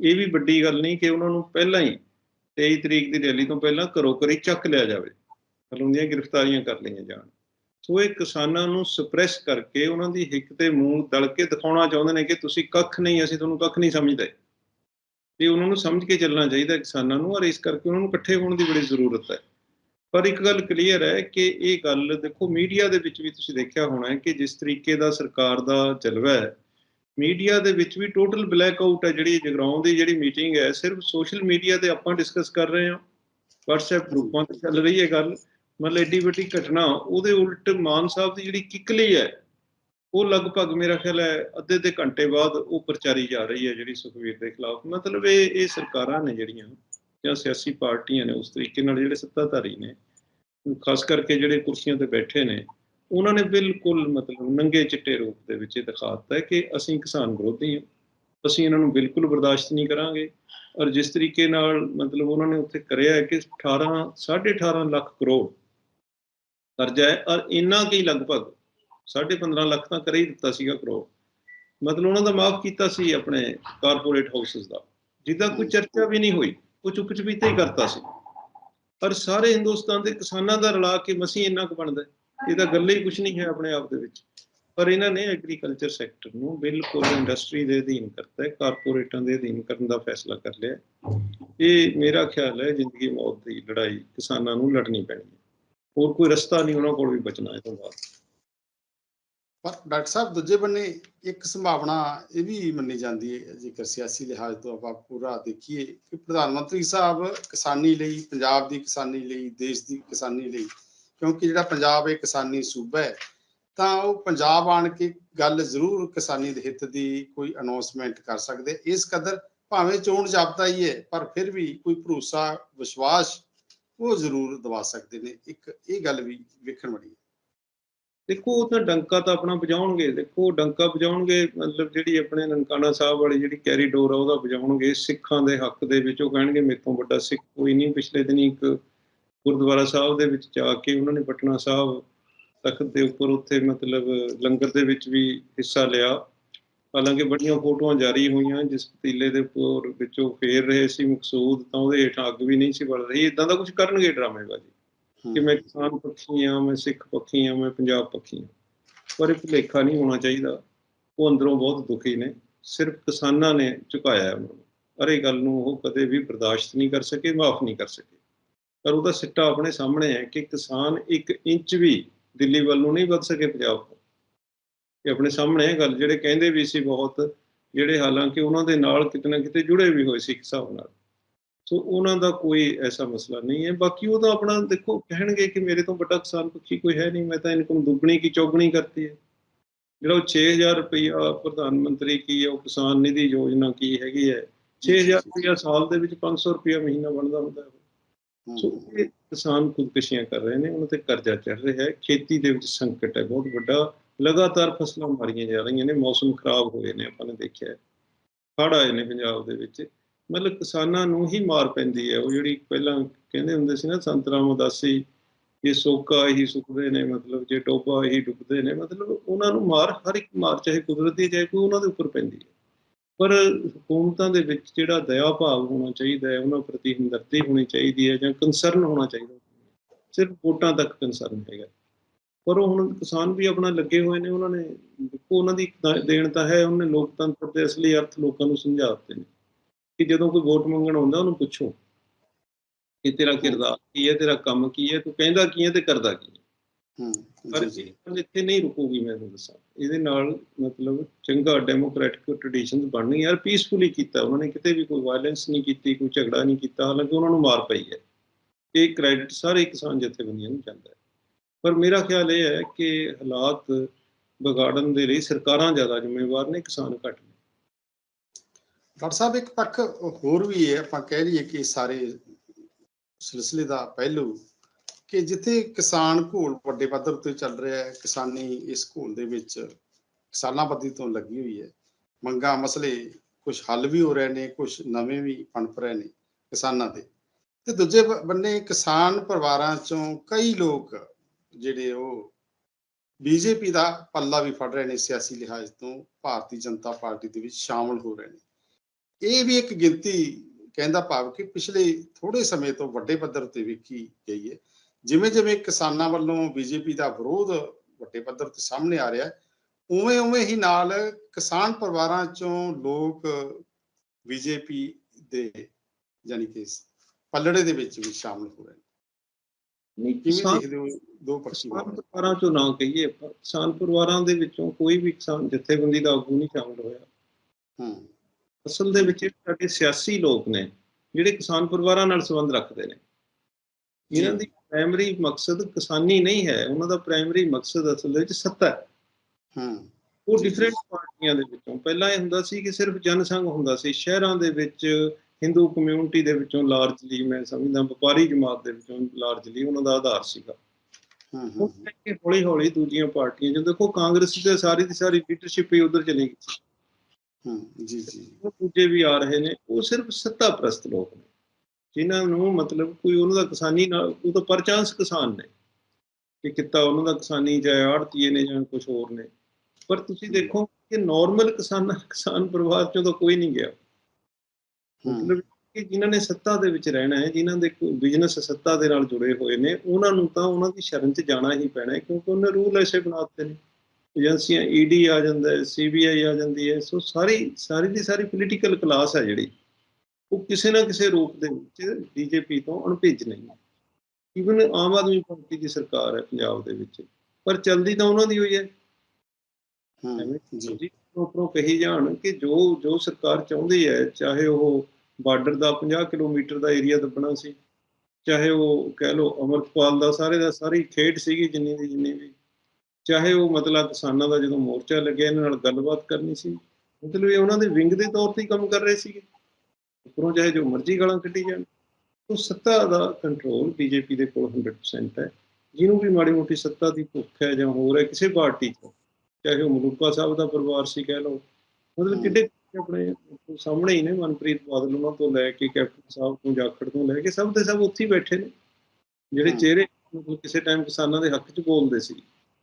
Speaker 2: ਇਹ ਵੀ ਵੱਡੀ ਗੱਲ ਨਹੀਂ ਕਿ ਉਹਨਾਂ ਨੂੰ ਪਹਿਲਾਂ ਹੀ 23 ਤਰੀਕ ਦੀ ਰੈਲੀ ਤੋਂ ਪਹਿਲਾਂ ਘਰੋ ਘਰੀ ਚੱਕ ਲਿਆ ਜਾਵੇ। ਮਤਲਬ ਦੀਆਂ ਗ੍ਰਿਫਤਾਰੀਆਂ ਕਰ ਲਈਆਂ ਜਾਣ। ਸੋ ਇਹ ਕਿਸਾਨਾਂ ਨੂੰ ਸਪਰੈਸ ਕਰਕੇ ਉਹਨਾਂ ਦੀ ਹਿੱਕ ਤੇ ਮੂੰਹ ਦਲ ਕੇ ਦਿਖਾਉਣਾ ਚਾਹੁੰਦੇ ਨੇ ਕਿ ਤੁਸੀਂ ਕੱਖ ਨਹੀਂ, ਅਸੀਂ ਤੁਹਾਨੂੰ ਕੱਖ ਨਹੀਂ ਸਮਝਦੇ। ਤੇ ਉਹਨਾਂ ਨੂੰ ਸਮਝ ਕੇ ਚੱਲਣਾ ਚਾਹੀਦਾ ਕਿਸਾਨਾਂ ਨੂੰ ਔਰ ਇਸ ਕਰਕੇ ਉਹਨਾਂ ਨੂੰ ਇਕੱਠੇ ਹੋਣ ਦੀ ਬੜੀ ਜ਼ਰੂਰਤ ਹੈ। ਪਰ ਇੱਕ ਗੱਲ ਕਲੀਅਰ ਹੈ ਕਿ ਇਹ ਗੱਲ ਦੇਖੋ ਮੀਡੀਆ ਦੇ ਵਿੱਚ ਵੀ ਤੁਸੀਂ ਦੇਖਿਆ ਹੋਣਾ ਹੈ ਕਿ ਜਿਸ ਤਰੀਕੇ ਦਾ ਸਰਕਾਰ ਦਾ ਜਲਵਾ ਹੈ ਮੀਡੀਆ ਦੇ ਵਿੱਚ ਵੀ ਟੋਟਲ ਬਲੈਕ ਆਊਟ ਹੈ ਜਿਹੜੀ ਜਗਰਾਉਂ ਦੀ ਜਿਹੜੀ ਮੀਟਿੰਗ ਹੈ, ਸਿਰਫ ਸੋਸ਼ਲ ਮੀਡੀਆ ਤੇ ਆਪਾਂ ਡਿਸਕਸ ਕਰ ਰਹੇ ਹਾਂ। WhatsApp ਗਰੁੱਪਾਂ ਤੇ ਚੱਲ ਰਹੀ ਹੈ ਗੱਲ। ਮਤਲਬ ਏਡੀ ਵੱਡੀ ਘਟਨਾ, ਉਹਦੇ ਉਲਟ ਮਾਨ ਸਾਹਿਬ ਦੀ ਜਿਹੜੀ ਕਿਕਲੀ ਹੈ, ਉਹ ਲਗਭਗ ਮੇਰਾ ਖਿਆਲ ਹੈ ਅੱਧੇ ਦੇ ਘੰਟੇ ਬਾਅਦ ਉਹ ਪ੍ਰਚਾਰੀ ਜਾ ਰਹੀ ਹੈ ਜਿਹੜੀ ਸੁਖਵੀਰ ਦੇ ਖਿਲਾਫ। ਮਤਲਬ ਇਹ ਇਹ ਸਰਕਾਰਾਂ ਨੇ ਜਿਹੜੀਆਂ, ਜਾਂ ਸਿਆਸੀ ਪਾਰਟੀਆਂ ਨੇ ਉਸ ਤਰੀਕੇ ਨਾਲ ਜਿਹੜੇ ਸੱਤਾਧਾਰੀ ਨੇ, ਖਾਸ ਕਰਕੇ ਜਿਹੜੇ ਕੁਰਸੀਆਂ ਤੇ ਬੈਠੇ ਨੇ, ਉਹਨਾਂ ਨੇ ਬਿਲਕੁਲ ਮਤਲਬ ਨੰਗੇ ਚਿੱਟੇ ਰੂਪ ਦੇ ਵਿੱਚ ਇਹ ਦਿਖਾ ਦਿੱਤਾ ਕਿ ਅਸੀਂ ਕਿਸਾਨ ਵਿਰੋਧੀ ਹਾਂ, ਅਸੀਂ ਇਹਨਾਂ ਨੂੰ ਬਿਲਕੁਲ ਬਰਦਾਸ਼ਤ ਨਹੀਂ ਕਰਾਂਗੇ। ਔਰ ਜਿਸ ਤਰੀਕੇ ਨਾਲ ਮਤਲਬ ਉਹਨਾਂ ਨੇ ਉੱਥੇ ਕਰਿਆ ਹੈ ਕਿ 18 18.5 ਲੱਖ ਕਰੋੜ ਕਰਜ਼ਾ ਹੈ, ਔਰ ਇੰਨਾ ਕੀ ਲਗਭਗ 15.5 ਲੱਖ ਤਾਂ ਕਰ ਹੀ ਦਿੱਤਾ ਸੀਗਾ ਕਰੋ ਮਤਲਬ ਉਹਨਾਂ ਦਾ ਮਾਫ ਕੀਤਾ ਸੀ ਆਪਣੇ ਕਾਰਪੋਰੇਟ ਹਾਊਸਸ ਦਾ। ਜਿਹਦਾ ਕੋਈ ਚਰਚਾ ਵੀ ਨਹੀਂ ਹੋਈ, ਉਹ ਚੁੱਪ ਚੁਪੀਤੇ ਹੀ ਕਰਤਾ ਸੀ। ਪਰ ਸਾਰੇ ਹਿੰਦੁਸਤਾਨ ਦੇ ਕਿਸਾਨਾਂ ਦਾ ਰਲਾ ਕੇ ਮਸੀਂ ਇੰਨਾ ਕੁ ਬਣਦਾ ਇਹ ਤਾਂ ਗੱਲ ਹੀ ਕੁਝ ਨਹੀਂ ਹੈ ਆਪਣੇ ਆਪ ਦੇ ਵਿੱਚ। ਪਰ ਇਹਨਾਂ ਨੇ ਐਗਰੀਕਲਚਰ ਸੈਕਟਰ ਨੂੰ ਬਿਲਕੁਲ ਇੰਡਸਟਰੀ ਦੇ ਅਧੀਨ ਕਰਤਾ ਕਾਰਪੋਰੇਟਾਂ ਦੇ ਅਧੀਨ ਕਰਨ ਦਾ ਫੈਸਲਾ ਕਰ ਲਿਆ ਇਹ ਮੇਰਾ ਖਿਆਲ ਹੈ ਜ਼ਿੰਦਗੀ ਮੌਤ ਦੀ ਲੜਾਈ ਕਿਸਾਨਾਂ ਨੂੰ ਲੜਨੀ ਪੈਣੀ ਹੈ। ਹੋਰ ਕੋਈ ਰਸਤਾ ਨਹੀਂ ਉਹਨਾਂ ਕੋਲ ਵੀ ਬਚਣਾ ਇਹ ਤੋਂ ਬਾਅਦ
Speaker 1: ਪਰ ਡਾਕਟਰ ਸਾਹਿਬ, ਦੂਜੇ ਬੰਨੇ ਇੱਕ ਸੰਭਾਵਨਾ ਇਹ ਵੀ ਮੰਨੀ ਜਾਂਦੀ ਹੈ, ਜੇਕਰ ਸਿਆਸੀ ਲਿਹਾਜ਼ ਤੋਂ ਆਪਾਂ ਪੂਰਾ ਦੇਖੀਏ, ਕਿ ਪ੍ਰਧਾਨ ਮੰਤਰੀ ਸਾਹਿਬ ਕਿਸਾਨੀ ਲਈ, ਪੰਜਾਬ ਦੀ ਕਿਸਾਨੀ ਲਈ, ਦੇਸ਼ ਦੀ ਕਿਸਾਨੀ ਲਈ, ਕਿਉਂਕਿ ਜਿਹੜਾ ਪੰਜਾਬ ਇਹ ਕਿਸਾਨੀ ਸੂਬਾ ਹੈ, ਤਾਂ ਉਹ ਪੰਜਾਬ ਆਣ ਕੇ ਗੱਲ ਜ਼ਰੂਰ ਕਿਸਾਨੀ ਦੇ ਹਿੱਤ ਦੀ ਕੋਈ ਅਨਾਉਂਸਮੈਂਟ ਕਰ ਸਕਦੇ। ਇਸ ਕਦਰ ਭਾਵੇਂ ਚੋਣ ਜਾਬਤਾ ਹੀ ਹੈ, ਪਰ ਫਿਰ ਵੀ ਕੋਈ ਭਰੋਸਾ, ਵਿਸ਼ਵਾਸ ਉਹ ਜ਼ਰੂਰ ਦਵਾ ਸਕਦੇ ਨੇ। ਇੱਕ ਇਹ ਗੱਲ ਵੀ ਵੇਖਣ ਵਾਲੀ ਹੈ।
Speaker 2: ਦੇਖੋ, ਉਹ ਤਾਂ ਡੰਕਾ ਤਾਂ ਆਪਣਾ ਵਜਾਉਣਗੇ। ਦੇਖੋ ਡੰਕਾ ਵਜਾਉਣਗੇ, ਮਤਲਬ ਜਿਹੜੀ ਆਪਣੇ ਨਨਕਾਣਾ ਸਾਹਿਬ ਵਾਲੀ ਜਿਹੜੀ ਕੈਰੀਡੋਰ ਆ, ਉਹਦਾ ਵਜਾਉਣਗੇ। ਸਿੱਖਾਂ ਦੇ ਹੱਕ ਦੇ ਵਿੱਚ ਉਹ ਕਹਿਣਗੇ ਮੇਥੋਂ ਵੱਡਾ ਸਿੱਖ ਕੋਈ ਨਹੀਂ। ਪਿਛਲੇ ਦਿਨੀ ਇੱਕ ਗੁਰਦੁਆਰਾ ਸਾਹਿਬ ਦੇ ਵਿੱਚ ਜਾ ਕੇ ਉਹਨਾਂ ਨੇ ਪਟਨਾ ਸਾਹਿਬ ਤਖਤ ਦੇ ਉੱਪਰ ਉੱਥੇ ਮਤਲਬ ਲੰਗਰ ਦੇ ਵਿੱਚ ਵੀ ਹਿੱਸਾ ਲਿਆ। ਹਾਲਾਂਕਿ ਬੜੀਆਂ ਫੋਟੋਆਂ ਜਾਰੀ ਹੋਈਆਂ ਜਿਸ ਪਤੀਲੇ ਦੇ ਉੱਪਰ ਵਿੱਚੋਂ ਫੇਰ ਰਹੇ ਸੀ ਮਕਸੂਦ ਤਾਂ ਉਹਦੇ ਹੇਠਾਂ ਅੱਗ ਵੀ ਨਹੀਂ ਸੀ ਬਲ ਰਹੀ ਇਦਾਂ ਦਾ ਕੁਝ ਕਰਨਗੇ ਡਰਾਮੇਬਾਜ਼ੀ ਕਿ ਮੈਂ ਕਿਸਾਨ ਪੱਖੀ ਹਾਂ ਮੈਂ ਸਿੱਖ ਪੱਖੀ ਹਾਂ ਮੈਂ ਪੰਜਾਬ ਪੱਖੀ ਹਾਂ। ਪਰ ਇਹ ਭੁਲੇਖਾ ਨਹੀਂ ਹੋਣਾ ਚਾਹੀਦਾ। ਉਹ ਅੰਦਰੋਂ ਬਹੁਤ ਦੁਖੀ ਨੇ। ਸਿਰਫ ਕਿਸਾਨਾਂ ਨੇ ਝੁਕਾਇਆ ਉਹਨਾਂ। ਨੂੰ ਪਰ ਇਹ ਗੱਲ ਨੂੰ ਉਹ ਕਦੇ ਵੀ ਬਰਦਾਸ਼ਤ ਨਹੀਂ ਕਰ ਸਕੇ ਮਾਫ ਨਹੀਂ ਕਰ ਸਕੇ। ਪਰ ਉਹਦਾ ਸਿੱਟਾ ਆਪਣੇ ਸਾਹਮਣੇ ਹੈ ਕਿ ਕਿਸਾਨ ਇੱਕ ਇੰਚ ਵੀ ਦਿੱਲੀ ਵੱਲ ਨੂੰ ਨਹੀਂ ਵੱਧ ਸਕੇ ਪੰਜਾਬ ਤੋਂ। ਇਹ ਆਪਣੇ ਸਾਹਮਣੇ ਇਹ ਗੱਲ ਜਿਹੜੇ ਕਹਿੰਦੇ ਵੀ ਸੀ ਬਹੁਤ, ਜਿਹੜੇ ਹਾਲਾਂਕਿ ਉਹਨਾਂ ਦੇ ਨਾਲ ਕਿਤੇ ਨਾ ਕਿਤੇ ਜੁੜੇ ਵੀ ਹੋਏ ਸੀ ਇੱਕ ਹਿਸਾਬ ਨਾਲ। ਸੋ ਉਹਨਾਂ ਦਾ ਕੋਈ ਐਸਾ ਮਸਲਾ ਨਹੀਂ ਹੈ। ਬਾਕੀ ਉਹ ਤਾਂ ਆਪਣਾ ਦੇਖੋ, ਕਹਿਣਗੇ ਕਿ ਮੇਰੇ ਤੋਂ ਵੱਡਾ ਕਿਸਾਨ ਪੱਖੀ ਕੋਈ ਹੈ ਨਹੀਂ। ਮੈਂ ਤਾਂ ਇਨਕਮ ਦੁੱਗਣੀ ਕੀ ਚੌਗਣੀ ਕਰਤੀ ਹੈ। ਜਿਹੜਾ ਉਹ 6000 ਰੁਪਇਆ ਪ੍ਰਧਾਨ ਮੰਤਰੀ ਕੀ ਹੈ, ਉਹ ਕਿਸਾਨ ਨਿਧੀ ਯੋਜਨਾ ਕੀ ਹੈਗੀ ਹੈ? 6000 ਰੁਪਇਆ ਸਾਲ ਦੇ ਵਿੱਚ 500 ਰੁਪਇਆ ਮਹੀਨਾ ਬਣਦਾ ਹੁੰਦਾ ਹੈ। ਸੋ ਇਹ ਕਿਸਾਨ ਖੁਦਕੁਸ਼ੀਆਂ ਕਰ ਰਹੇ ਨੇ, ਉਹਨਾਂ ਤੇ ਕਰਜ਼ਾ ਚੜ ਰਿਹਾ ਹੈ। ਖੇਤੀ ਦੇ ਵਿੱਚ ਸੰਕਟ ਹੈ, ਬਹੁਤ ਵੱਡਾ। ਲਗਾਤਾਰ ਫਸਲਾਂ ਮਾਰੀਆਂ ਜਾ ਰਹੀਆਂ ਨੇ, ਮੌਸਮ ਖਰਾਬ ਹੋਏ ਨੇ, ਆਪਾਂ ਨੇ ਦੇਖਿਆ ਹੈ। ਹੜ੍ਹ ਆਏ ਨੇ ਪੰਜਾਬ ਦੇ ਵਿੱਚ। ਮਤਲਬ ਕਿਸਾਨਾਂ ਨੂੰ ਹੀ ਮਾਰ ਪੈਂਦੀ ਹੈ। ਉਹ ਜਿਹੜੀ ਪਹਿਲਾਂ ਕਹਿੰਦੇ ਹੁੰਦੇ ਸੀ ਨਾ ਸੰਤ ਰਾਮ ਉਦਾਸੀ, ਇਹ ਸੋਕਾ ਹੀ ਸੁੱਕਦੇ ਨੇ, ਮਤਲਬ ਜੇ ਟੋਬਾ ਹੀ ਡੁੱਬਦੇ ਨੇ, ਮਤਲਬ ਉਹਨਾਂ ਨੂੰ ਮਾਰ, ਹਰ ਇੱਕ ਮਾਰ, ਚਾਹੇ ਕੁਦਰਤੀ ਚਾਹੇ ਕੋਈ ਉਹਨਾਂ ਦੇ ਉੱਪਰ ਪੈਂਦੀ ਹੈ। ਪਰ ਹਕੂਮਤਾਂ ਦੇ ਵਿੱਚ ਜਿਹੜਾ ਦਇਆ ਭਾਵ ਹੋਣਾ ਚਾਹੀਦਾ ਹੈ, ਉਹਨਾਂ ਪ੍ਰਤੀ ਹਮਦਰਦੀ ਹੋਣੀ ਚਾਹੀਦੀ ਹੈ ਜਾਂ ਕੰਸਰਨ ਹੋਣਾ ਚਾਹੀਦਾ ਸਿਰਫ ਵੋਟਾਂ ਤੱਕ ਕੰਸਰਨ ਹੈਗਾ। ਪਰ ਉਹ ਹੁਣ ਕਿਸਾਨ ਵੀ ਆਪਣਾ ਲੱਗੇ ਹੋਏ ਨੇ ਉਹਨਾਂ ਨੇ ਦੇਖੋ ਉਹਨਾਂ ਦੀ ਦੇਣ ਤਾਂ ਹੈ ਉਹਨੇ ਲੋਕਤੰਤਰ ਦੇ ਅਸਲੀ ਅਰਥ ਲੋਕਾਂ ਨੂੰ ਸਮਝਾ ਦਿੱਤੇ ਨੇ ਕਿ ਜਦੋਂ ਕੋਈ ਵੋਟ ਮੰਗਣ ਆਉਂਦਾ ਉਹਨੂੰ ਪੁੱਛੋ ਕਿ ਤੇਰਾ ਕਿਰਦਾਰ ਕੀ ਹੈ ਤੇਰਾ ਕੰਮ ਕੀ ਹੈ ਤੂੰ ਕਹਿੰਦਾ ਕੀ ਹੈ ਤੇ ਕਰਦਾ ਕੀ ਹੈ। ਪਰ ਇਹ ਗੱਲ ਇੱਥੇ ਨਹੀਂ ਰੁਕੂਗੀ ਮੈਂ ਤੁਹਾਨੂੰ ਦੱਸਾਂ। ਇਹਦੇ ਨਾਲ ਮਤਲਬ ਚੰਗਾ ਡੈਮੋਕ੍ਰੈਟਿਕ ਟ੍ਰੈਡੀਸ਼ਨਸ ਬਣਨੀ ਯਾਰ ਪੀਸਫੁਲੀ ਕੀਤਾ ਉਹਨਾਂ ਨੇ ਕਿਤੇ ਵੀ ਕੋਈ ਵਾਇਲੈਂਸ ਨਹੀਂ ਕੀਤੀ ਕੋਈ ਝਗੜਾ ਨਹੀਂ ਕੀਤਾ ਹਾਲਾਂਕਿ ਉਹਨਾਂ ਨੂੰ ਮਾਰ ਪਈ ਹੈ। ਇਹ ਕ੍ਰੈਡਿਟ ਸਾਰੇ ਕਿਸਾਨ ਜਥੇਬੰਦੀਆਂ ਨੂੰ ਜਾਂਦਾ ਹੈ। ਪਰ ਮੇਰਾ ਖਿਆਲ ਇਹ ਹੈ ਕਿ ਹਾਲਾਤ ਵਿਗਾੜਨ ਦੇ ਲਈ ਸਰਕਾਰਾਂ ਜ਼ਿਆਦਾ ਜ਼ਿੰਮੇਵਾਰ ਨੇ, ਕਿਸਾਨ ਘੱਟ ਨੇ।
Speaker 1: ਡਾਕਟਰ ਸਾਹਿਬ, ਇੱਕ ਪੱਖ ਹੋਰ ਵੀ ਹੈ ਆਪਾਂ ਕਹਿ ਲਈਏ ਕਿ ਸਾਰੇ ਸਿਲਸਿਲੇ ਦਾ ਪਹਿਲੂ ਕਿ ਜਿੱਥੇ ਕਿਸਾਨ ਘੋਲ ਵੱਡੇ ਪੱਧਰ ਤੇ ਚੱਲ ਰਿਹਾ ਹੈ, ਕਿਸਾਨੀ ਇਸ ਘੋਲ ਦੇ ਵਿੱਚ ਕਿਸਾਨਾਂ ਬੱਦੀ ਤੋਂ ਲੱਗੀ ਹੋਈ ਹੈ। ਮੰਗਾ ਮਸਲੇ ਕੁਝ ਹੱਲ ਵੀ ਹੋ ਰਹੇ ਨੇ ਕੁਝ ਨਵੇਂ ਵੀ ਪਣਪ ਰਹੇ ਨੇ ਕਿਸਾਨਾਂ ਦੇ। ਤੇ ਦੂਜੇ ਬੰਨੇ ਕਿਸਾਨ ਪਰਿਵਾਰਾਂ ਚੋਂ ਕਈ ਲੋਕ ਜਿਹੜੇ ਉਹ ਬੀਜੇਪੀ ਦਾ ਪੱਲਾ ਵੀ ਫੜ ਰਹੇ ਨੇ ਸਿਆਸੀ ਲਿਹਾਜ਼ ਤੋਂ, ਭਾਰਤੀ ਜਨਤਾ ਪਾਰਟੀ ਦੇ ਵਿੱਚ ਸ਼ਾਮਲ ਹੋ ਰਹੇ ਨੇ। ਇਹ ਵੀ ਇੱਕ ਗਿਣਤੀ ਕਹਿੰਦਾ ਭਾਵ ਕਿ ਪਿਛਲੇ ਥੋੜੇ ਸਮੇਂ ਤੋਂ ਵੱਡੇ ਪੱਧਰ ਤੇ ਵੇਖੀ ਗਈ ਹੈ। ਜਿਵੇਂ ਜਿਵੇਂ ਕਿਸਾਨਾਂ ਵੱਲੋਂ ਬੀਜੇਪੀ ਦਾ ਵਿਰੋਧ ਵੱਡੇ ਪੱਧਰ ਤੇ ਸਾਹਮਣੇ ਆ ਰਿਹਾ ਹੈ ਉਵੇਂ ਉਵੇਂ ਹੀ ਨਾਲ ਕਿਸਾਨ ਪਰਿਵਾਰਾਂ ਚੋਂ ਲੋਕ ਬੀਜੇਪੀ ਦੇ ਯਾਨੀ ਕਿ ਪੱਲੜੇ ਦੇ ਵਿੱਚ ਵੀ ਸ਼ਾਮਲ ਹੋ ਰਹੇ ਨੇ। ਕਿਵੇਂ
Speaker 2: ਕਿਸਾਨ
Speaker 1: ਦੇਖਦੇ ਹੋ ਦੋ ਪੱਖੀ
Speaker 2: ਪਰਿਵਾਰਾਂ ਚੋਂ ਨਾ ਕਹੀਏ ਆਪਾਂ ਕਿਸਾਨ ਪਰਿਵਾਰਾਂ ਦੇ ਵਿੱਚੋਂ ਕੋਈ ਵੀ ਕਿਸਾਨ ਜਥੇਬੰਦੀ ਦਾ ਆਗੂ ਨਹੀਂ ਸ਼ਾਮਲ ਹੋਇਆ।
Speaker 1: ਹੂੰ।
Speaker 2: ਅਸਲ ਦੇ ਵਿੱਚ ਸਾਡੇ ਸਿਆਸੀ ਲੋਕ ਨੇ ਜਿਹੜੇ ਕਿਸਾਨ ਪਰਿਵਾਰਾਂ ਨਾਲ ਸੰਬੰਧ ਰੱਖਦੇ ਨੇ। ਇਹਨਾਂ ਦੀ ਪ੍ਰਾਇਮਰੀ ਮਕਸਦ ਕਿਸਾਨੀ ਨਹੀਂ ਹੈ ਉਹਨਾਂ ਦਾ ਪ੍ਰਾਇਮਰੀ ਮਕਸਦ ਅਸਲ ਵਿੱਚ ਸੱਤਾ ਹੈ।
Speaker 1: ਹੂੰ।
Speaker 2: ਉਹ ਡਿਫਰੈਂਟ ਪਾਰਟੀਆਂ ਦੇ ਵਿੱਚੋਂ। ਪਹਿਲਾਂ ਇਹ ਹੁੰਦਾ ਸੀ ਕਿ ਸਿਰਫ ਜਨਸੰਘ ਹੁੰਦਾ ਸੀ। ਸ਼ਹਿਰਾਂ ਦੇ ਵਿੱਚ ਹਿੰਦੂ ਕਮਿਊਨਿਟੀ ਦੇ ਵਿੱਚੋਂ ਲਾਰਜਲੀ ਮੈਂ ਸਮਝਦਾ ਵਪਾਰੀ ਜਮਾਤ ਦੇ ਵਿੱਚੋਂ ਲਾਰਜਲੀ ਉਹਨਾਂ ਦਾ ਆਧਾਰ ਸੀਗਾ।
Speaker 1: ਹੂੰ ਹੂੰ
Speaker 2: ਹੌਲੀ ਹੌਲੀ ਦੂਜੀਆਂ ਪਾਰਟੀਆਂ ਜਦੋਂ ਦੇਖੋ ਕਾਂਗਰਸ ਤੇ ਸਾਰੀ ਦੀ ਸਾਰੀ ਲੀਡਰਸ਼ਿਪ ਹੀ ਉਧਰ ਚਲੀ ਗਈ।
Speaker 1: ਹੂੰ ਜੀ ਜੀ।
Speaker 2: ਉਹ ਦੂਜੇ ਵੀ ਆ ਰਹੇ ਨੇ ਉਹ ਸਿਰਫ ਸੱਤਾ ਪ੍ਰਸਤ ਲੋਕ ਨੇ ਜਿਨ੍ਹਾਂ ਨੂੰ ਮਤਲਬ ਕੋਈ ਉਹਨਾਂ ਦਾ ਕਿਸਾਨੀ ਨਾਲ ਉਹ ਤਾਂ ਪਰਚਾਂਸ ਕਿਸਾਨ ਨੇ ਕਿ ਕਿੱਤਾ ਉਹਨਾਂ ਦਾ ਕਿਸਾਨੀ ਜਾਂ ਆੜਤੀਏ ਨੇ ਜਾਂ ਕੁਝ ਹੋਰ ਨੇ। ਪਰ ਤੁਸੀਂ ਦੇਖੋ ਕਿ ਨਾਰਮਲ ਕਿਸਾਨ ਕਿਸਾਨ ਪਰਿਵਾਰ ਚੋਂ ਤਾਂ ਕੋਈ ਨਹੀਂ ਗਿਆ। ਮਤਲਬ ਕਿ ਜਿਨ੍ਹਾਂ ਨੇ ਸੱਤਾ ਦੇ ਵਿੱਚ ਰਹਿਣਾ ਹੈ ਜਿਨ੍ਹਾਂ ਦੇ ਬਿਜ਼ਨਸ ਸੱਤਾ ਦੇ ਨਾਲ ਜੁੜੇ ਹੋਏ ਨੇ ਉਹਨਾਂ ਨੂੰ ਤਾਂ ਉਹਨਾਂ ਦੀ ਸ਼ਰਨ 'ਚ ਜਾਣਾ ਹੀ ਪੈਣਾ ਹੈ ਕਿਉਂਕਿ ਉਹਨੇ ਰੂਲ ਐਸੇ ਬਣਾ ਦਿੱਤੇ ਨੇ। ਏਜੰਸੀਆਂ ਈਡੀ ਆ ਜਾਂਦਾ ਹੈ ਸੀਬੀਆਈ ਆ ਜਾਂਦੀ ਹੈ ਸੋ ਸਾਰੀ ਸਾਰੀ ਦੀ ਸਾਰੀ ਪੋਲੀਟੀਕਲ ਕਲਾਸ ਹੈ ਜਿਹੜੀ ਉਹ ਕਿਸੇ ਨਾ ਕਿਸੇ ਰੂਪ ਦੇ ਵਿੱਚ ਬੀਜੇਪੀ ਤੋਂ ਅਣਭਿੱਜ ਨਹੀਂ ਹੈ। ਈਵਨ ਆਮ ਆਦਮੀ ਪਾਰਟੀ ਦੀ ਸਰਕਾਰ ਹੈ ਪੰਜਾਬ ਦੇ ਵਿੱਚ ਪਰ ਚਲਦੀ ਤਾਂ ਉਹਨਾਂ ਦੀ ਹੋਈ ਹੈ।
Speaker 1: ਹੂੰ ਜੀ।
Speaker 2: ਉੱਪਰੋਂ ਕਹੀ ਜਾਣ ਕਿ ਜੋ ਜੋ ਸਰਕਾਰ ਚਾਹੁੰਦੀ ਹੈ ਚਾਹੇ ਉਹ ਬਾਰਡਰ ਦਾ 50 ਕਿਲੋਮੀਟਰ ਦਾ ਏਰੀਆ ਦੱਬਣਾ ਸੀ। ਚਾਹੇ ਉਹ ਕਹਿ ਲਓ ਅਮਰਪਾਲ ਦਾ ਸਾਰੇ ਦਾ ਸਾਰੀ ਖੇਡ ਸੀਗੀ ਜਿੰਨੀ ਦੀ ਜਿੰਨੀ ਵੀ। ਚਾਹੇ ਉਹ ਮਤਲਬ ਕਿਸਾਨਾਂ ਦਾ ਜਦੋਂ ਮੋਰਚਾ ਲੱਗਿਆ, ਇਹਨਾਂ ਨਾਲ ਗੱਲਬਾਤ ਕਰਨੀ ਸੀ। ਮਤਲਬ ਇਹ ਉਹਨਾਂ ਦੇ ਵਿੰਗ ਦੇ ਤੌਰ ਤੇ ਕੰਮ ਕਰ ਰਹੇ ਸੀਗੇ। ਉੱਪਰੋਂ ਚਾਹੇ ਜੋ ਮਰਜ਼ੀ ਗਾਲਾਂ ਕੱਢੀ ਜਾਣ। ਉਹ ਸੱਤਾ ਦਾ ਕੰਟਰੋਲ ਬੀਜੇਪੀ ਦੇ ਕੋਲ 100% ਹੈ। ਜਿਹਨੂੰ ਵੀ ਮਾੜੀ ਮੋਟੀ ਸੱਤਾ ਦੀ ਭੁੱਖ ਹੈ ਜਾਂ ਹੋਰ ਹੈ, ਕਿਸੇ ਪਾਰਟੀ 'ਚ ਚਾਹੇ ਉਹ ਮਲੂਕਾ ਸਾਹਿਬ ਦਾ ਪਰਿਵਾਰ ਸੀ, ਕਹਿ ਲਓ। ਮਤਲਬ ਕਿੱਡੇ ਆਪਣੇ ਸਾਹਮਣੇ ਹੀ ਨੇ ਮਨਪ੍ਰੀਤ ਬਾਦਲ ਉਹਨਾਂ ਤੋਂ ਲੈ ਕੇ ਕੈਪਟਨ ਸਾਹਿਬ ਤੋਂ ਜਾਖੜ ਤੋਂ ਲੈ ਕੇ ਸਭ ਦੇ ਸਭ ਉੱਥੇ ਬੈਠੇ ਨੇ। ਜਿਹੜੇ। ਚਿਹਰੇ ਕਿਸੇ ਟਾਈਮ ਕਿਸਾਨਾਂ ਦੇ ਹੱਕ 'ਚ ਬੋਲਦੇ ਸੀ।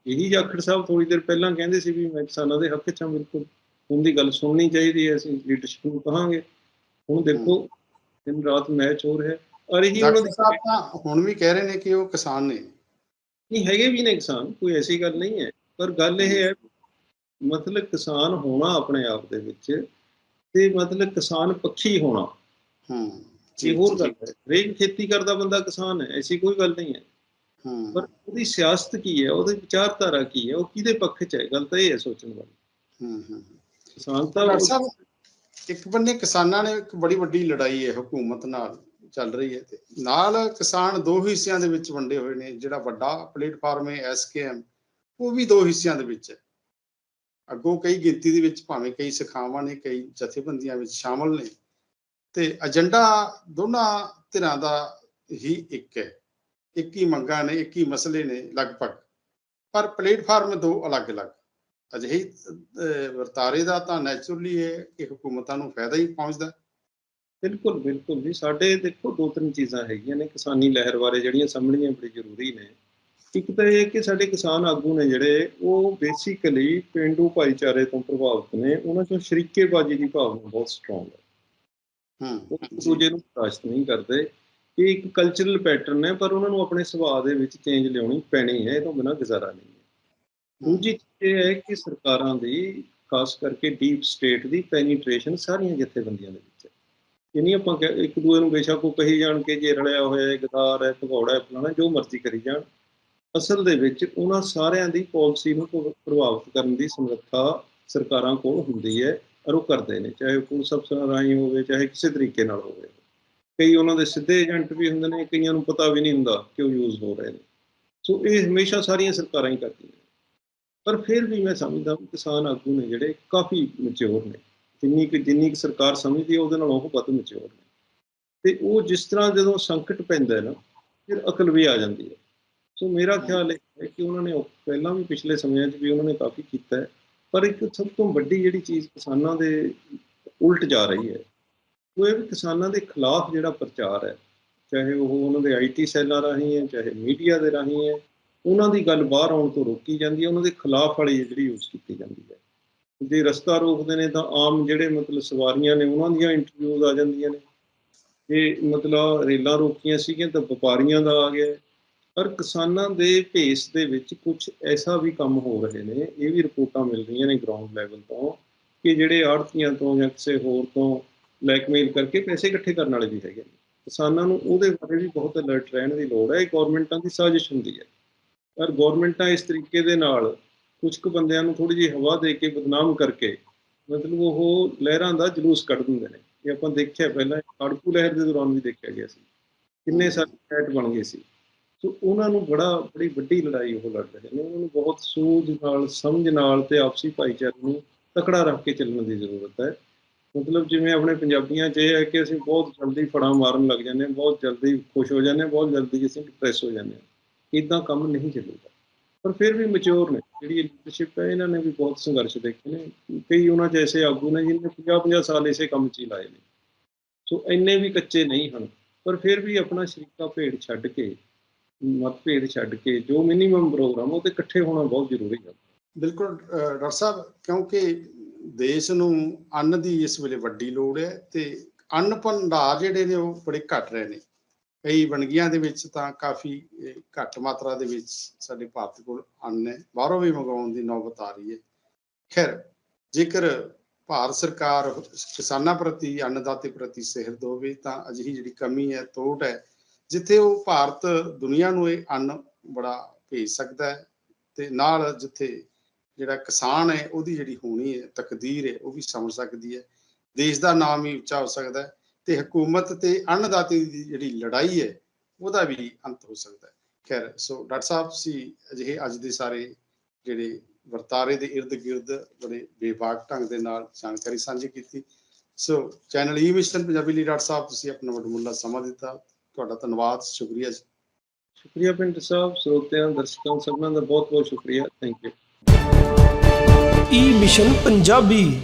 Speaker 2: ਇਹੀ ਜਾਖੜ ਸਾਹਿਬ ਥੋੜੀ ਦੇਰ ਪਹਿਲਾਂ ਕਹਿੰਦੇ ਸੀ ਵੀ ਮੈਂ ਕਿਸਾਨਾਂ ਦੇ ਹੱਕ 'ਚ ਹਾਂ ਬਿਲਕੁਲ। ਉਹਦੀ ਗੱਲ ਸੁਣਨੀ ਚਾਹੀਦੀ ਹੈ ਅਸੀਂ ਲੀਡਰਸ਼ਿਪ ਨੂੰ ਕਹਾਂਗੇ। ਹੁਣ ਦੇਖੋ ਦਿਨ ਰਾਤ ਮੈਚ ਹੋ ਰਿਹਾ। ਔਰ ਇਹੀ ਉਹਨਾਂ ਦੀ
Speaker 1: ਸਾਹਿਬ ਤਾਂ ਹੁਣ ਵੀ ਕਹਿ ਰਹੇ ਨੇ ਕਿ ਉਹ ਕਿਸਾਨ ਨੇ।
Speaker 2: ਨਹੀਂ ਹੈਗੇ ਵੀ ਨੇ ਕਿਸਾਨ ਕੋਈ ਐਸੀ ਗੱਲ ਨਹੀਂ ਹੈ। ਪਰ ਗੱਲ ਇਹ ਹੈ ਮਤਲਬ ਕਿਸਾਨ ਹੋਣਾ ਆਪਣੇ ਆਪ ਦੇ ਵਿੱਚ ਤੇ ਮਤਲਬ ਕਿਸਾਨ ਪੱਖੀ ਹੋਣਾ।
Speaker 1: ਹੂੰ
Speaker 2: ਇਹ ਹੋਰ ਗੱਲ ਹੈ ਹਰੇਕ ਖੇਤੀ ਕਰਦਾ ਬੰਦਾ ਕਿਸਾਨ ਹੈ ਐਸੀ ਕੋਈ ਗੱਲ ਨਹੀਂ ਹੈ।
Speaker 1: ਹੂੰ।
Speaker 2: ਪਰ ਉਹਦੀ ਸਿਆਸਤ ਕੀ ਹੈ ਉਹਦੀ ਵਿਚਾਰਧਾਰਾ ਕੀ ਹੈ ਉਹ ਕਿਹਦੇ ਪੱਖ 'ਚ ਹੈ ਗੱਲ ਤਾਂ ਇਹ ਹੈ ਸੋਚਣ ਵਾਲੀ।
Speaker 1: ਹੂੰ ਹੂੰ।
Speaker 2: ਕਿਸਾਨ ਤਾਂ
Speaker 1: ਇੱਕ ਬੰਨੇ ਕਿਸਾਨਾਂ ਨੇ ਇੱਕ ਬੜੀ ਵੱਡੀ ਲੜਾਈ ਹੈ ਹਕੂਮਤ ਨਾਲ ਚੱਲ ਰਹੀ ਹੈ ਤੇ ਨਾਲ ਕਿਸਾਨ ਦੋ ਹਿੱਸਿਆਂ ਦੇ ਵਿੱਚ ਵੰਡੇ ਹੋਏ ਨੇ ਜਿਹੜਾ ਵੱਡਾ ਪਲੇਟਫਾਰਮ ਹੈ ਐਸਕੇਐਮ ਉਹ ਵੀ ਦੋ ਹਿੱਸਿਆਂ ਦੇ ਵਿੱਚ ਹੈ। ਅੱਗੋਂ ਕਈ ਗਿਣਤੀ ਦੇ ਵਿੱਚ ਭਾਵੇਂ ਕਈ ਸਖਾਵਾਂ ਨੇ, ਕਈ ਜਥੇਬੰਦੀਆਂ ਵਿੱਚ ਸ਼ਾਮਲ ਨੇ। ਤੇ ਏਜੰਡਾ ਦੋਨਾਂ ਧਿਰਾਂ ਦਾ ਹੀ ਇੱਕ ਹੈ। ਇੱਕ ਹੀ ਮੰਗਾਂ ਨੇ, ਇੱਕ ਹੀ ਮਸਲੇ ਨੇ ਲਗਭਗ। ਪਰ ਪਲੇਟਫਾਰਮ ਦੋ ਅਲੱਗ-ਅਲੱਗ। ਅਜਿਹੀ ਵਰਤਾਰੇ ਦਾ ਤਾਂ ਨੈਚੁਰਲੀ ਹੈ ਕਿ ਹਕੂਮਤਾਂ ਨੂੰ ਫਾਇਦਾ ਹੀ ਪਹੁੰਚਦਾ।
Speaker 2: ਬਿਲਕੁਲ ਬਿਲਕੁਲ ਜੀ। ਸਾਡੇ ਦੇਖੋ ਦੋ ਤਿੰਨ ਚੀਜ਼ਾਂ ਹੈਗੀਆਂ ਨੇ ਕਿਸਾਨੀ ਲਹਿਰ ਬਾਰੇ, ਜਿਹੜੀਆਂ ਸਮਝਣੀਆਂ ਬੜੀ ਜ਼ਰੂਰੀ ਨੇ। ਇੱਕ ਤਾਂ ਇਹ ਕਿ ਸਾਡੇ ਕਿਸਾਨ ਆਗੂ ਨੇ ਜਿਹੜੇ ਉਹ ਬੇਸਿਕਲੀ ਪਿੰਡੂ ਭਾਈਚਾਰੇ ਤੋਂ ਪ੍ਰਭਾਵਿਤ ਨੇ ਉਹਨਾਂ ਚੋਂ ਸ਼ਰੀਕੇਬਾਜ਼ੀ ਦੀ ਭਾਵਨਾ ਬਹੁਤ ਸਟਰੋਂਗ ਹੈ।
Speaker 1: ਹੂੰ
Speaker 2: ਉਹ ਦੂਜੇ ਨੂੰ ਬਰਦਾਸ਼ਤ ਨਹੀਂ ਕਰਦੇ। ਇਹ ਇੱਕ ਕਲਚਰਲ ਪੈਟਰਨ ਹੈ ਪਰ ਉਹਨਾਂ ਨੂੰ ਆਪਣੇ ਸੁਭਾਅ ਦੇ ਵਿੱਚ ਚੇਂਜ ਲਿਆਉਣੀ ਪੈਣੀ ਹੈ ਇਹ ਤੋਂ ਬਿਨਾਂ ਗੁਜ਼ਾਰਾ ਨਹੀਂ ਹੈ। ਦੂਜੀ ਚੀਜ਼ ਇਹ ਹੈ ਕਿ ਸਰਕਾਰਾਂ ਦੀ ਖਾਸ ਕਰਕੇ ਡੀਪ ਸਟੇਟ ਦੀ ਪੈਨੀਟ੍ਰੇਸ਼ਨ ਸਾਰੀਆਂ ਜਥੇਬੰਦੀਆਂ ਦੇ ਵਿੱਚ ਨਹੀਂ ਆਪਾਂ ਇੱਕ ਦੂਜੇ ਨੂੰ ਬੇਸ਼ੱਕ ਉਹ ਕਹੀ ਜਾਣ ਕਿ ਜੇ ਰਲਿਆ ਹੋਇਆ ਹੈ ਗਦਾਰ ਹੈ ਭਗੌੜਾ ਹੈ ਫਲਾਣਾ ਜੋ ਮਰਜ਼ੀ ਕਰੀ ਜਾਣ। ਅਸਲ ਦੇ ਵਿੱਚ ਉਹਨਾਂ ਸਾਰਿਆਂ ਦੀ ਪਾਲਿਸੀ ਨੂੰ ਪ੍ਰਭਾਵਿਤ ਕਰਨ ਦੀ ਸਮਰੱਥਾ ਸਰਕਾਰਾਂ ਕੋਲ ਹੁੰਦੀ ਹੈ ਔਰ ਉਹ ਕਰਦੇ ਨੇ, ਚਾਹੇ ਉਹ ਪੁਲਿਸ ਅਫਸਰਾਂ ਰਾਹੀਂ ਹੋਵੇ, ਚਾਹੇ ਕਿਸੇ ਤਰੀਕੇ ਨਾਲ ਹੋਵੇ। ਕਈ ਉਹਨਾਂ ਦੇ ਸਿੱਧੇ ਏਜੰਟ ਵੀ ਹੁੰਦੇ ਨੇ, ਕਈਆਂ ਨੂੰ ਪਤਾ ਵੀ ਨਹੀਂ ਹੁੰਦਾ ਕਿ ਉਹ ਯੂਜ਼ ਹੋ ਰਹੇ ਨੇ। ਸੋ ਇਹ ਹਮੇਸ਼ਾ ਸਾਰੀਆਂ ਸਰਕਾਰਾਂ ਹੀ ਕਰਦੀਆਂ ਪਰ ਫਿਰ ਵੀ ਮੈਂ ਸਮਝਦਾ ਕਿ ਕਿਸਾਨ ਆਗੂ ਨੇ ਜਿਹੜੇ ਕਾਫੀ ਮੈਚੁਰ ਨੇ। ਜਿੰਨੀ ਕਿ ਜਿੰਨੀ ਕਿ ਸਰਕਾਰ ਸਮਝਦੀ ਹੈ, ਉਹਦੇ ਨਾਲ ਉਹ ਵੱਧ ਮੈਚੁਰ ਨੇ। ਤੇ ਉਹ ਜਿਸ ਤਰ੍ਹਾਂ ਜਦੋਂ ਸੰਕਟ ਪੈਂਦਾ ਹੈ ਨਾ, ਫਿਰ ਅਕਲ ਵੀ ਆ ਜਾਂਦੀ ਹੈ। ਸੋ ਮੇਰਾ ਖਿਆਲ ਇਹ ਹੈ ਕਿ ਉਹਨਾਂ ਨੇ ਉਹ ਪਹਿਲਾਂ ਵੀ ਪਿਛਲੇ ਸਮਿਆਂ 'ਚ ਵੀ ਉਹਨਾਂ ਨੇ ਕਾਫੀ ਕੀਤਾ ਹੈ, ਪਰ ਇੱਕ ਸਭ ਤੋਂ ਵੱਡੀ ਜਿਹੜੀ ਚੀਜ਼ ਕਿਸਾਨਾਂ ਦੇ ਉਲਟ ਜਾ ਰਹੀ ਹੈ, ਉਹ ਇਹ ਵੀ ਕਿਸਾਨਾਂ ਦੇ ਖਿਲਾਫ ਜਿਹੜਾ ਪ੍ਰਚਾਰ ਹੈ, ਚਾਹੇ ਉਹ ਉਹਨਾਂ ਦੇ ਆਈਟੀ ਸੈੱਲਾਂ ਰਾਹੀਂ ਹੈ, ਚਾਹੇ ਮੀਡੀਆ ਦੇ ਰਾਹੀਂ ਹੈ, ਉਹਨਾਂ ਦੀ ਗੱਲ ਬਾਹਰ ਆਉਣ ਤੋਂ ਰੋਕੀ ਜਾਂਦੀ ਹੈ, ਉਹਨਾਂ ਦੇ ਖਿਲਾਫ ਵਾਲੀ ਜਿਹੜੀ ਯੂਜ਼ ਕੀਤੀ ਜਾਂਦੀ ਹੈ। ਜੇ ਰਸਤਾ ਰੋਕਦੇ ਨੇ ਤਾਂ ਆਮ ਜਿਹੜੇ ਮਤਲਬ ਸਵਾਰੀਆਂ ਨੇ, ਉਹਨਾਂ ਦੀਆਂ ਇੰਟਰਵਿਊਜ਼ ਆ ਜਾਂਦੀਆਂ ਨੇ। ਜੇ ਮਤਲਬ ਰੇਲਾਂ ਰੋਕੀਆਂ ਸੀਗੀਆਂ ਤਾਂ ਵਪਾਰੀਆਂ ਦਾ ਆ ਗਿਆ ਪਰ ਕਿਸਾਨਾਂ ਦੇ ਭੇਸ ਦੇ ਵਿੱਚ ਕੁਝ ਐਸਾ ਵੀ ਕੰਮ ਹੋ ਰਹੇ ਨੇ ਇਹ ਵੀ ਰਿਪੋਰਟਾਂ ਮਿਲ ਰਹੀਆਂ ਨੇ ਗਰਾਊਂਡ ਲੈਵਲ ਤੋਂ ਕਿ ਜਿਹੜੇ ਆੜਤੀਆਂ ਤੋਂ ਜਾਂ ਕਿਸੇ ਹੋਰ ਤੋਂ ਬਲੈਕਮੇਲ ਕਰਕੇ ਪੈਸੇ ਇਕੱਠੇ ਕਰਨ ਵਾਲੇ ਵੀ ਹੈਗੇ ਨੇ। ਕਿਸਾਨਾਂ ਨੂੰ ਉਹਦੇ ਬਾਰੇ ਵੀ ਬਹੁਤ ਅਲਰਟ ਰਹਿਣ ਦੀ ਲੋੜ ਹੈ ਇਹ ਗਵਰਨਮੈਂਟਾਂ ਦੀ ਸਾਜ਼ਿਸ਼ ਹੁੰਦੀ ਹੈ। ਪਰ ਗਵਰਨਮੈਂਟਾਂ ਇਸ ਤਰੀਕੇ ਦੇ ਨਾਲ ਕੁਝ ਕੁ ਬੰਦਿਆਂ ਨੂੰ ਥੋੜੀ ਜਿਹੀ ਹਵਾ ਦੇ ਕੇ ਬਦਨਾਮ ਕਰਕੇ ਮਤਲਬ ਉਹ ਲਹਿਰਾਂ ਦਾ ਜਲੂਸ ਕੱਢ ਦਿੰਦੇ ਨੇ। ਇਹ ਆਪਾਂ ਦੇਖਿਆ ਪਹਿਲਾਂ ਖੜਕੂ ਲਹਿਰ ਦੇ ਦੌਰਾਨ ਵੀ ਦੇਖਿਆ ਗਿਆ ਸੀ। ਕਿੰਨੇ ਸਾਰੇ ਫੈਟ ਬਣ ਗਏ ਸੀ। ਸੋ ਉਹਨਾਂ ਨੂੰ ਬੜਾ, ਬੜੀ ਵੱਡੀ ਲੜਾਈ ਉਹ ਲੜ ਰਹੇ ਨੇ। ਉਹਨਾਂ ਨੂੰ ਬਹੁਤ ਸੂਝ ਨਾਲ, ਸਮਝ ਨਾਲ ਤੇ ਆਪਸੀ ਭਾਈਚਾਰੇ ਨੂੰ ਤਕੜਾ ਰੱਖ ਕੇ ਚੱਲਣ ਦੀ ਜ਼ਰੂਰਤ ਹੈ। ਮਤਲਬ ਜਿਵੇਂ ਆਪਣੇ ਪੰਜਾਬੀਆਂ 'ਚ ਇਹ ਹੈ ਕਿ ਅਸੀਂ ਬਹੁਤ ਜਲਦੀ ਫੜਾ ਮਾਰਨ ਲੱਗ ਜਾਂਦੇ ਹਾਂ, ਬਹੁਤ ਜਲਦੀ ਖੁਸ਼ ਹੋ ਜਾਂਦੇ ਹਾਂ, ਬਹੁਤ ਜਲਦੀ ਅਸੀਂ ਡਿਪਰੈਸ ਹੋ ਜਾਂਦੇ ਹਾਂ। ਇਦਾਂ ਕੰਮ ਨਹੀਂ ਚੱਲੇਗਾ ਪਰ ਫਿਰ ਵੀ ਮੈਚੁਰ ਨੇ। ਜਿਹੜੀ ਲੀਡਰਸ਼ਿਪ ਹੈ, ਇਹਨਾਂ ਨੇ ਵੀ ਬਹੁਤ ਸੰਘਰਸ਼ ਦੇਖੇ ਨੇ। ਕਈ ਉਹਨਾਂ 'ਚ ਐਸੇ ਆਗੂ ਨੇ ਜਿਨ੍ਹਾਂ ਨੇ 50-50 ਸਾਲ ਇਸੇ ਕੰਮ 'ਚ ਹੀ ਲਾਏ ਨੇ। ਸੋ ਇੰਨੇ ਵੀ ਕੱਚੇ ਨਹੀਂ ਹਨ। ਪਰ ਫਿਰ ਵੀ ਆਪਣਾ ਸ਼ਰੀਕਾ ਭੇਡ ਛੱਡ ਕੇ ਮਤਭੇਦ ਛੱਡ ਕੇ ਜੋ ਮਿਨੀਮਮ ਪ੍ਰੋਗਰਾਮ ਉਹ ਤੇ ਇਕੱਠੇ ਹੋਣਾ ਬਹੁਤ ਜ਼ਰੂਰੀ ਹੈ
Speaker 1: ਬਿਲਕੁਲ ਡਾਕਟਰ ਸਾਹਿਬ, ਕਿਉਂਕਿ ਦੇਸ਼ ਨੂੰ ਅੰਨ ਦੀ ਇਸ ਵੇਲੇ ਵੱਡੀ ਲੋੜ ਹੈ ਤੇ ਅੰਨ ਭੰਡਾਰ ਜਿਹੜੇ ਨੇ, ਉਹ ਬੜੇ ਘਟ ਰਹੇ ਨੇ। ਕਈ ਵਣਗੀਆਂ ਦੇ ਵਿੱਚ ਤਾਂ ਕਾਫੀ ਘੱਟ ਮਾਤਰਾ ਦੇ ਵਿੱਚ ਸਾਡੇ ਭਾਰਤ ਕੋਲ ਅੰਨ ਹੈ। ਬਾਹਰੋਂ ਵੀ ਮੰਗਵਾਉਣ ਦੀ ਨੌਬਤ ਆ ਰਹੀ ਹੈ। ਖੈਰ, ਜੇਕਰ ਭਾਰਤ ਸਰਕਾਰ ਕਿਸਾਨਾਂ ਪ੍ਰਤੀ, ਅੰਨਦਾਤੇ ਪ੍ਰਤੀ ਸਿਹਰਦ ਹੋਵੇ, ਤਾਂ ਅਜਿਹੀ ਜਿਹੜੀ ਕਮੀ ਹੈ ਤੋਟ ਹੈ ਜਿੱਥੇ ਉਹ ਭਾਰਤ ਦੁਨੀਆ ਨੂੰ ਇਹ ਅੰਨ ਬੜਾ ਭੇਜ ਸਕਦਾ ਹੈ ਤੇ ਨਾਲ ਜਿੱਥੇ ਜਿਹੜਾ ਕਿਸਾਨ ਹੈ, ਉਹਦੀ ਜਿਹੜੀ ਹੋਣੀ ਹੈ, ਤਕਦੀਰ ਹੈ, ਉਹ ਵੀ ਸਮਝ ਸਕਦੀ ਹੈ। ਦੇਸ਼ ਦਾ ਨਾਮ ਵੀ ਉੱਚਾ ਹੋ ਸਕਦਾ ਹੈ ਤੇ ਹਕੂਮਤ ਤੇ ਅੰਨਦਾਤੇ ਦੀ ਜਿਹੜੀ ਲੜਾਈ ਹੈ, ਉਹਦਾ ਵੀ ਅੰਤ ਹੋ ਸਕਦਾ ਹੈ। ਖੈਰ, ਸੋ ਡਾਕਟਰ ਸਾਹਿਬ, ਤੁਸੀਂ ਅਜਿਹੇ ਅੱਜ ਦੇ ਸਾਰੇ ਜਿਹੜੇ ਵਰਤਾਰੇ ਦੇ ਇਰਦ ਗਿਰਦ ਬੜੇ ਬੇਬਾਕ ਢੰਗ ਦੇ ਨਾਲ ਜਾਣਕਾਰੀ ਸਾਂਝੀ ਕੀਤੀ। So channel E mission Punjabi ਲਈ ਡਾਕਟਰ ਸਾਹਿਬ, ਤੁਸੀਂ ਆਪਣਾ ਵਡਮੁੱਲਾ ਸਮਾਂ ਦਿੱਤਾ। ਤੁਹਾਡਾ ਧੰਨਵਾਦ ਸ਼ੁਕਰੀਆ ਜੀ।
Speaker 2: ਸ਼ੁਕਰੀਆ ਪਿੰਡ ਸਾਹਿਬ ਸਰੋਤਿਆਂ ਦਰਸ਼ਕਾਂ ਸਭਨਾਂ ਦਾ ਬਹੁਤ ਬਹੁਤ ਸ਼ੁਕਰੀਆ। Thank you
Speaker 3: E mission Punjabi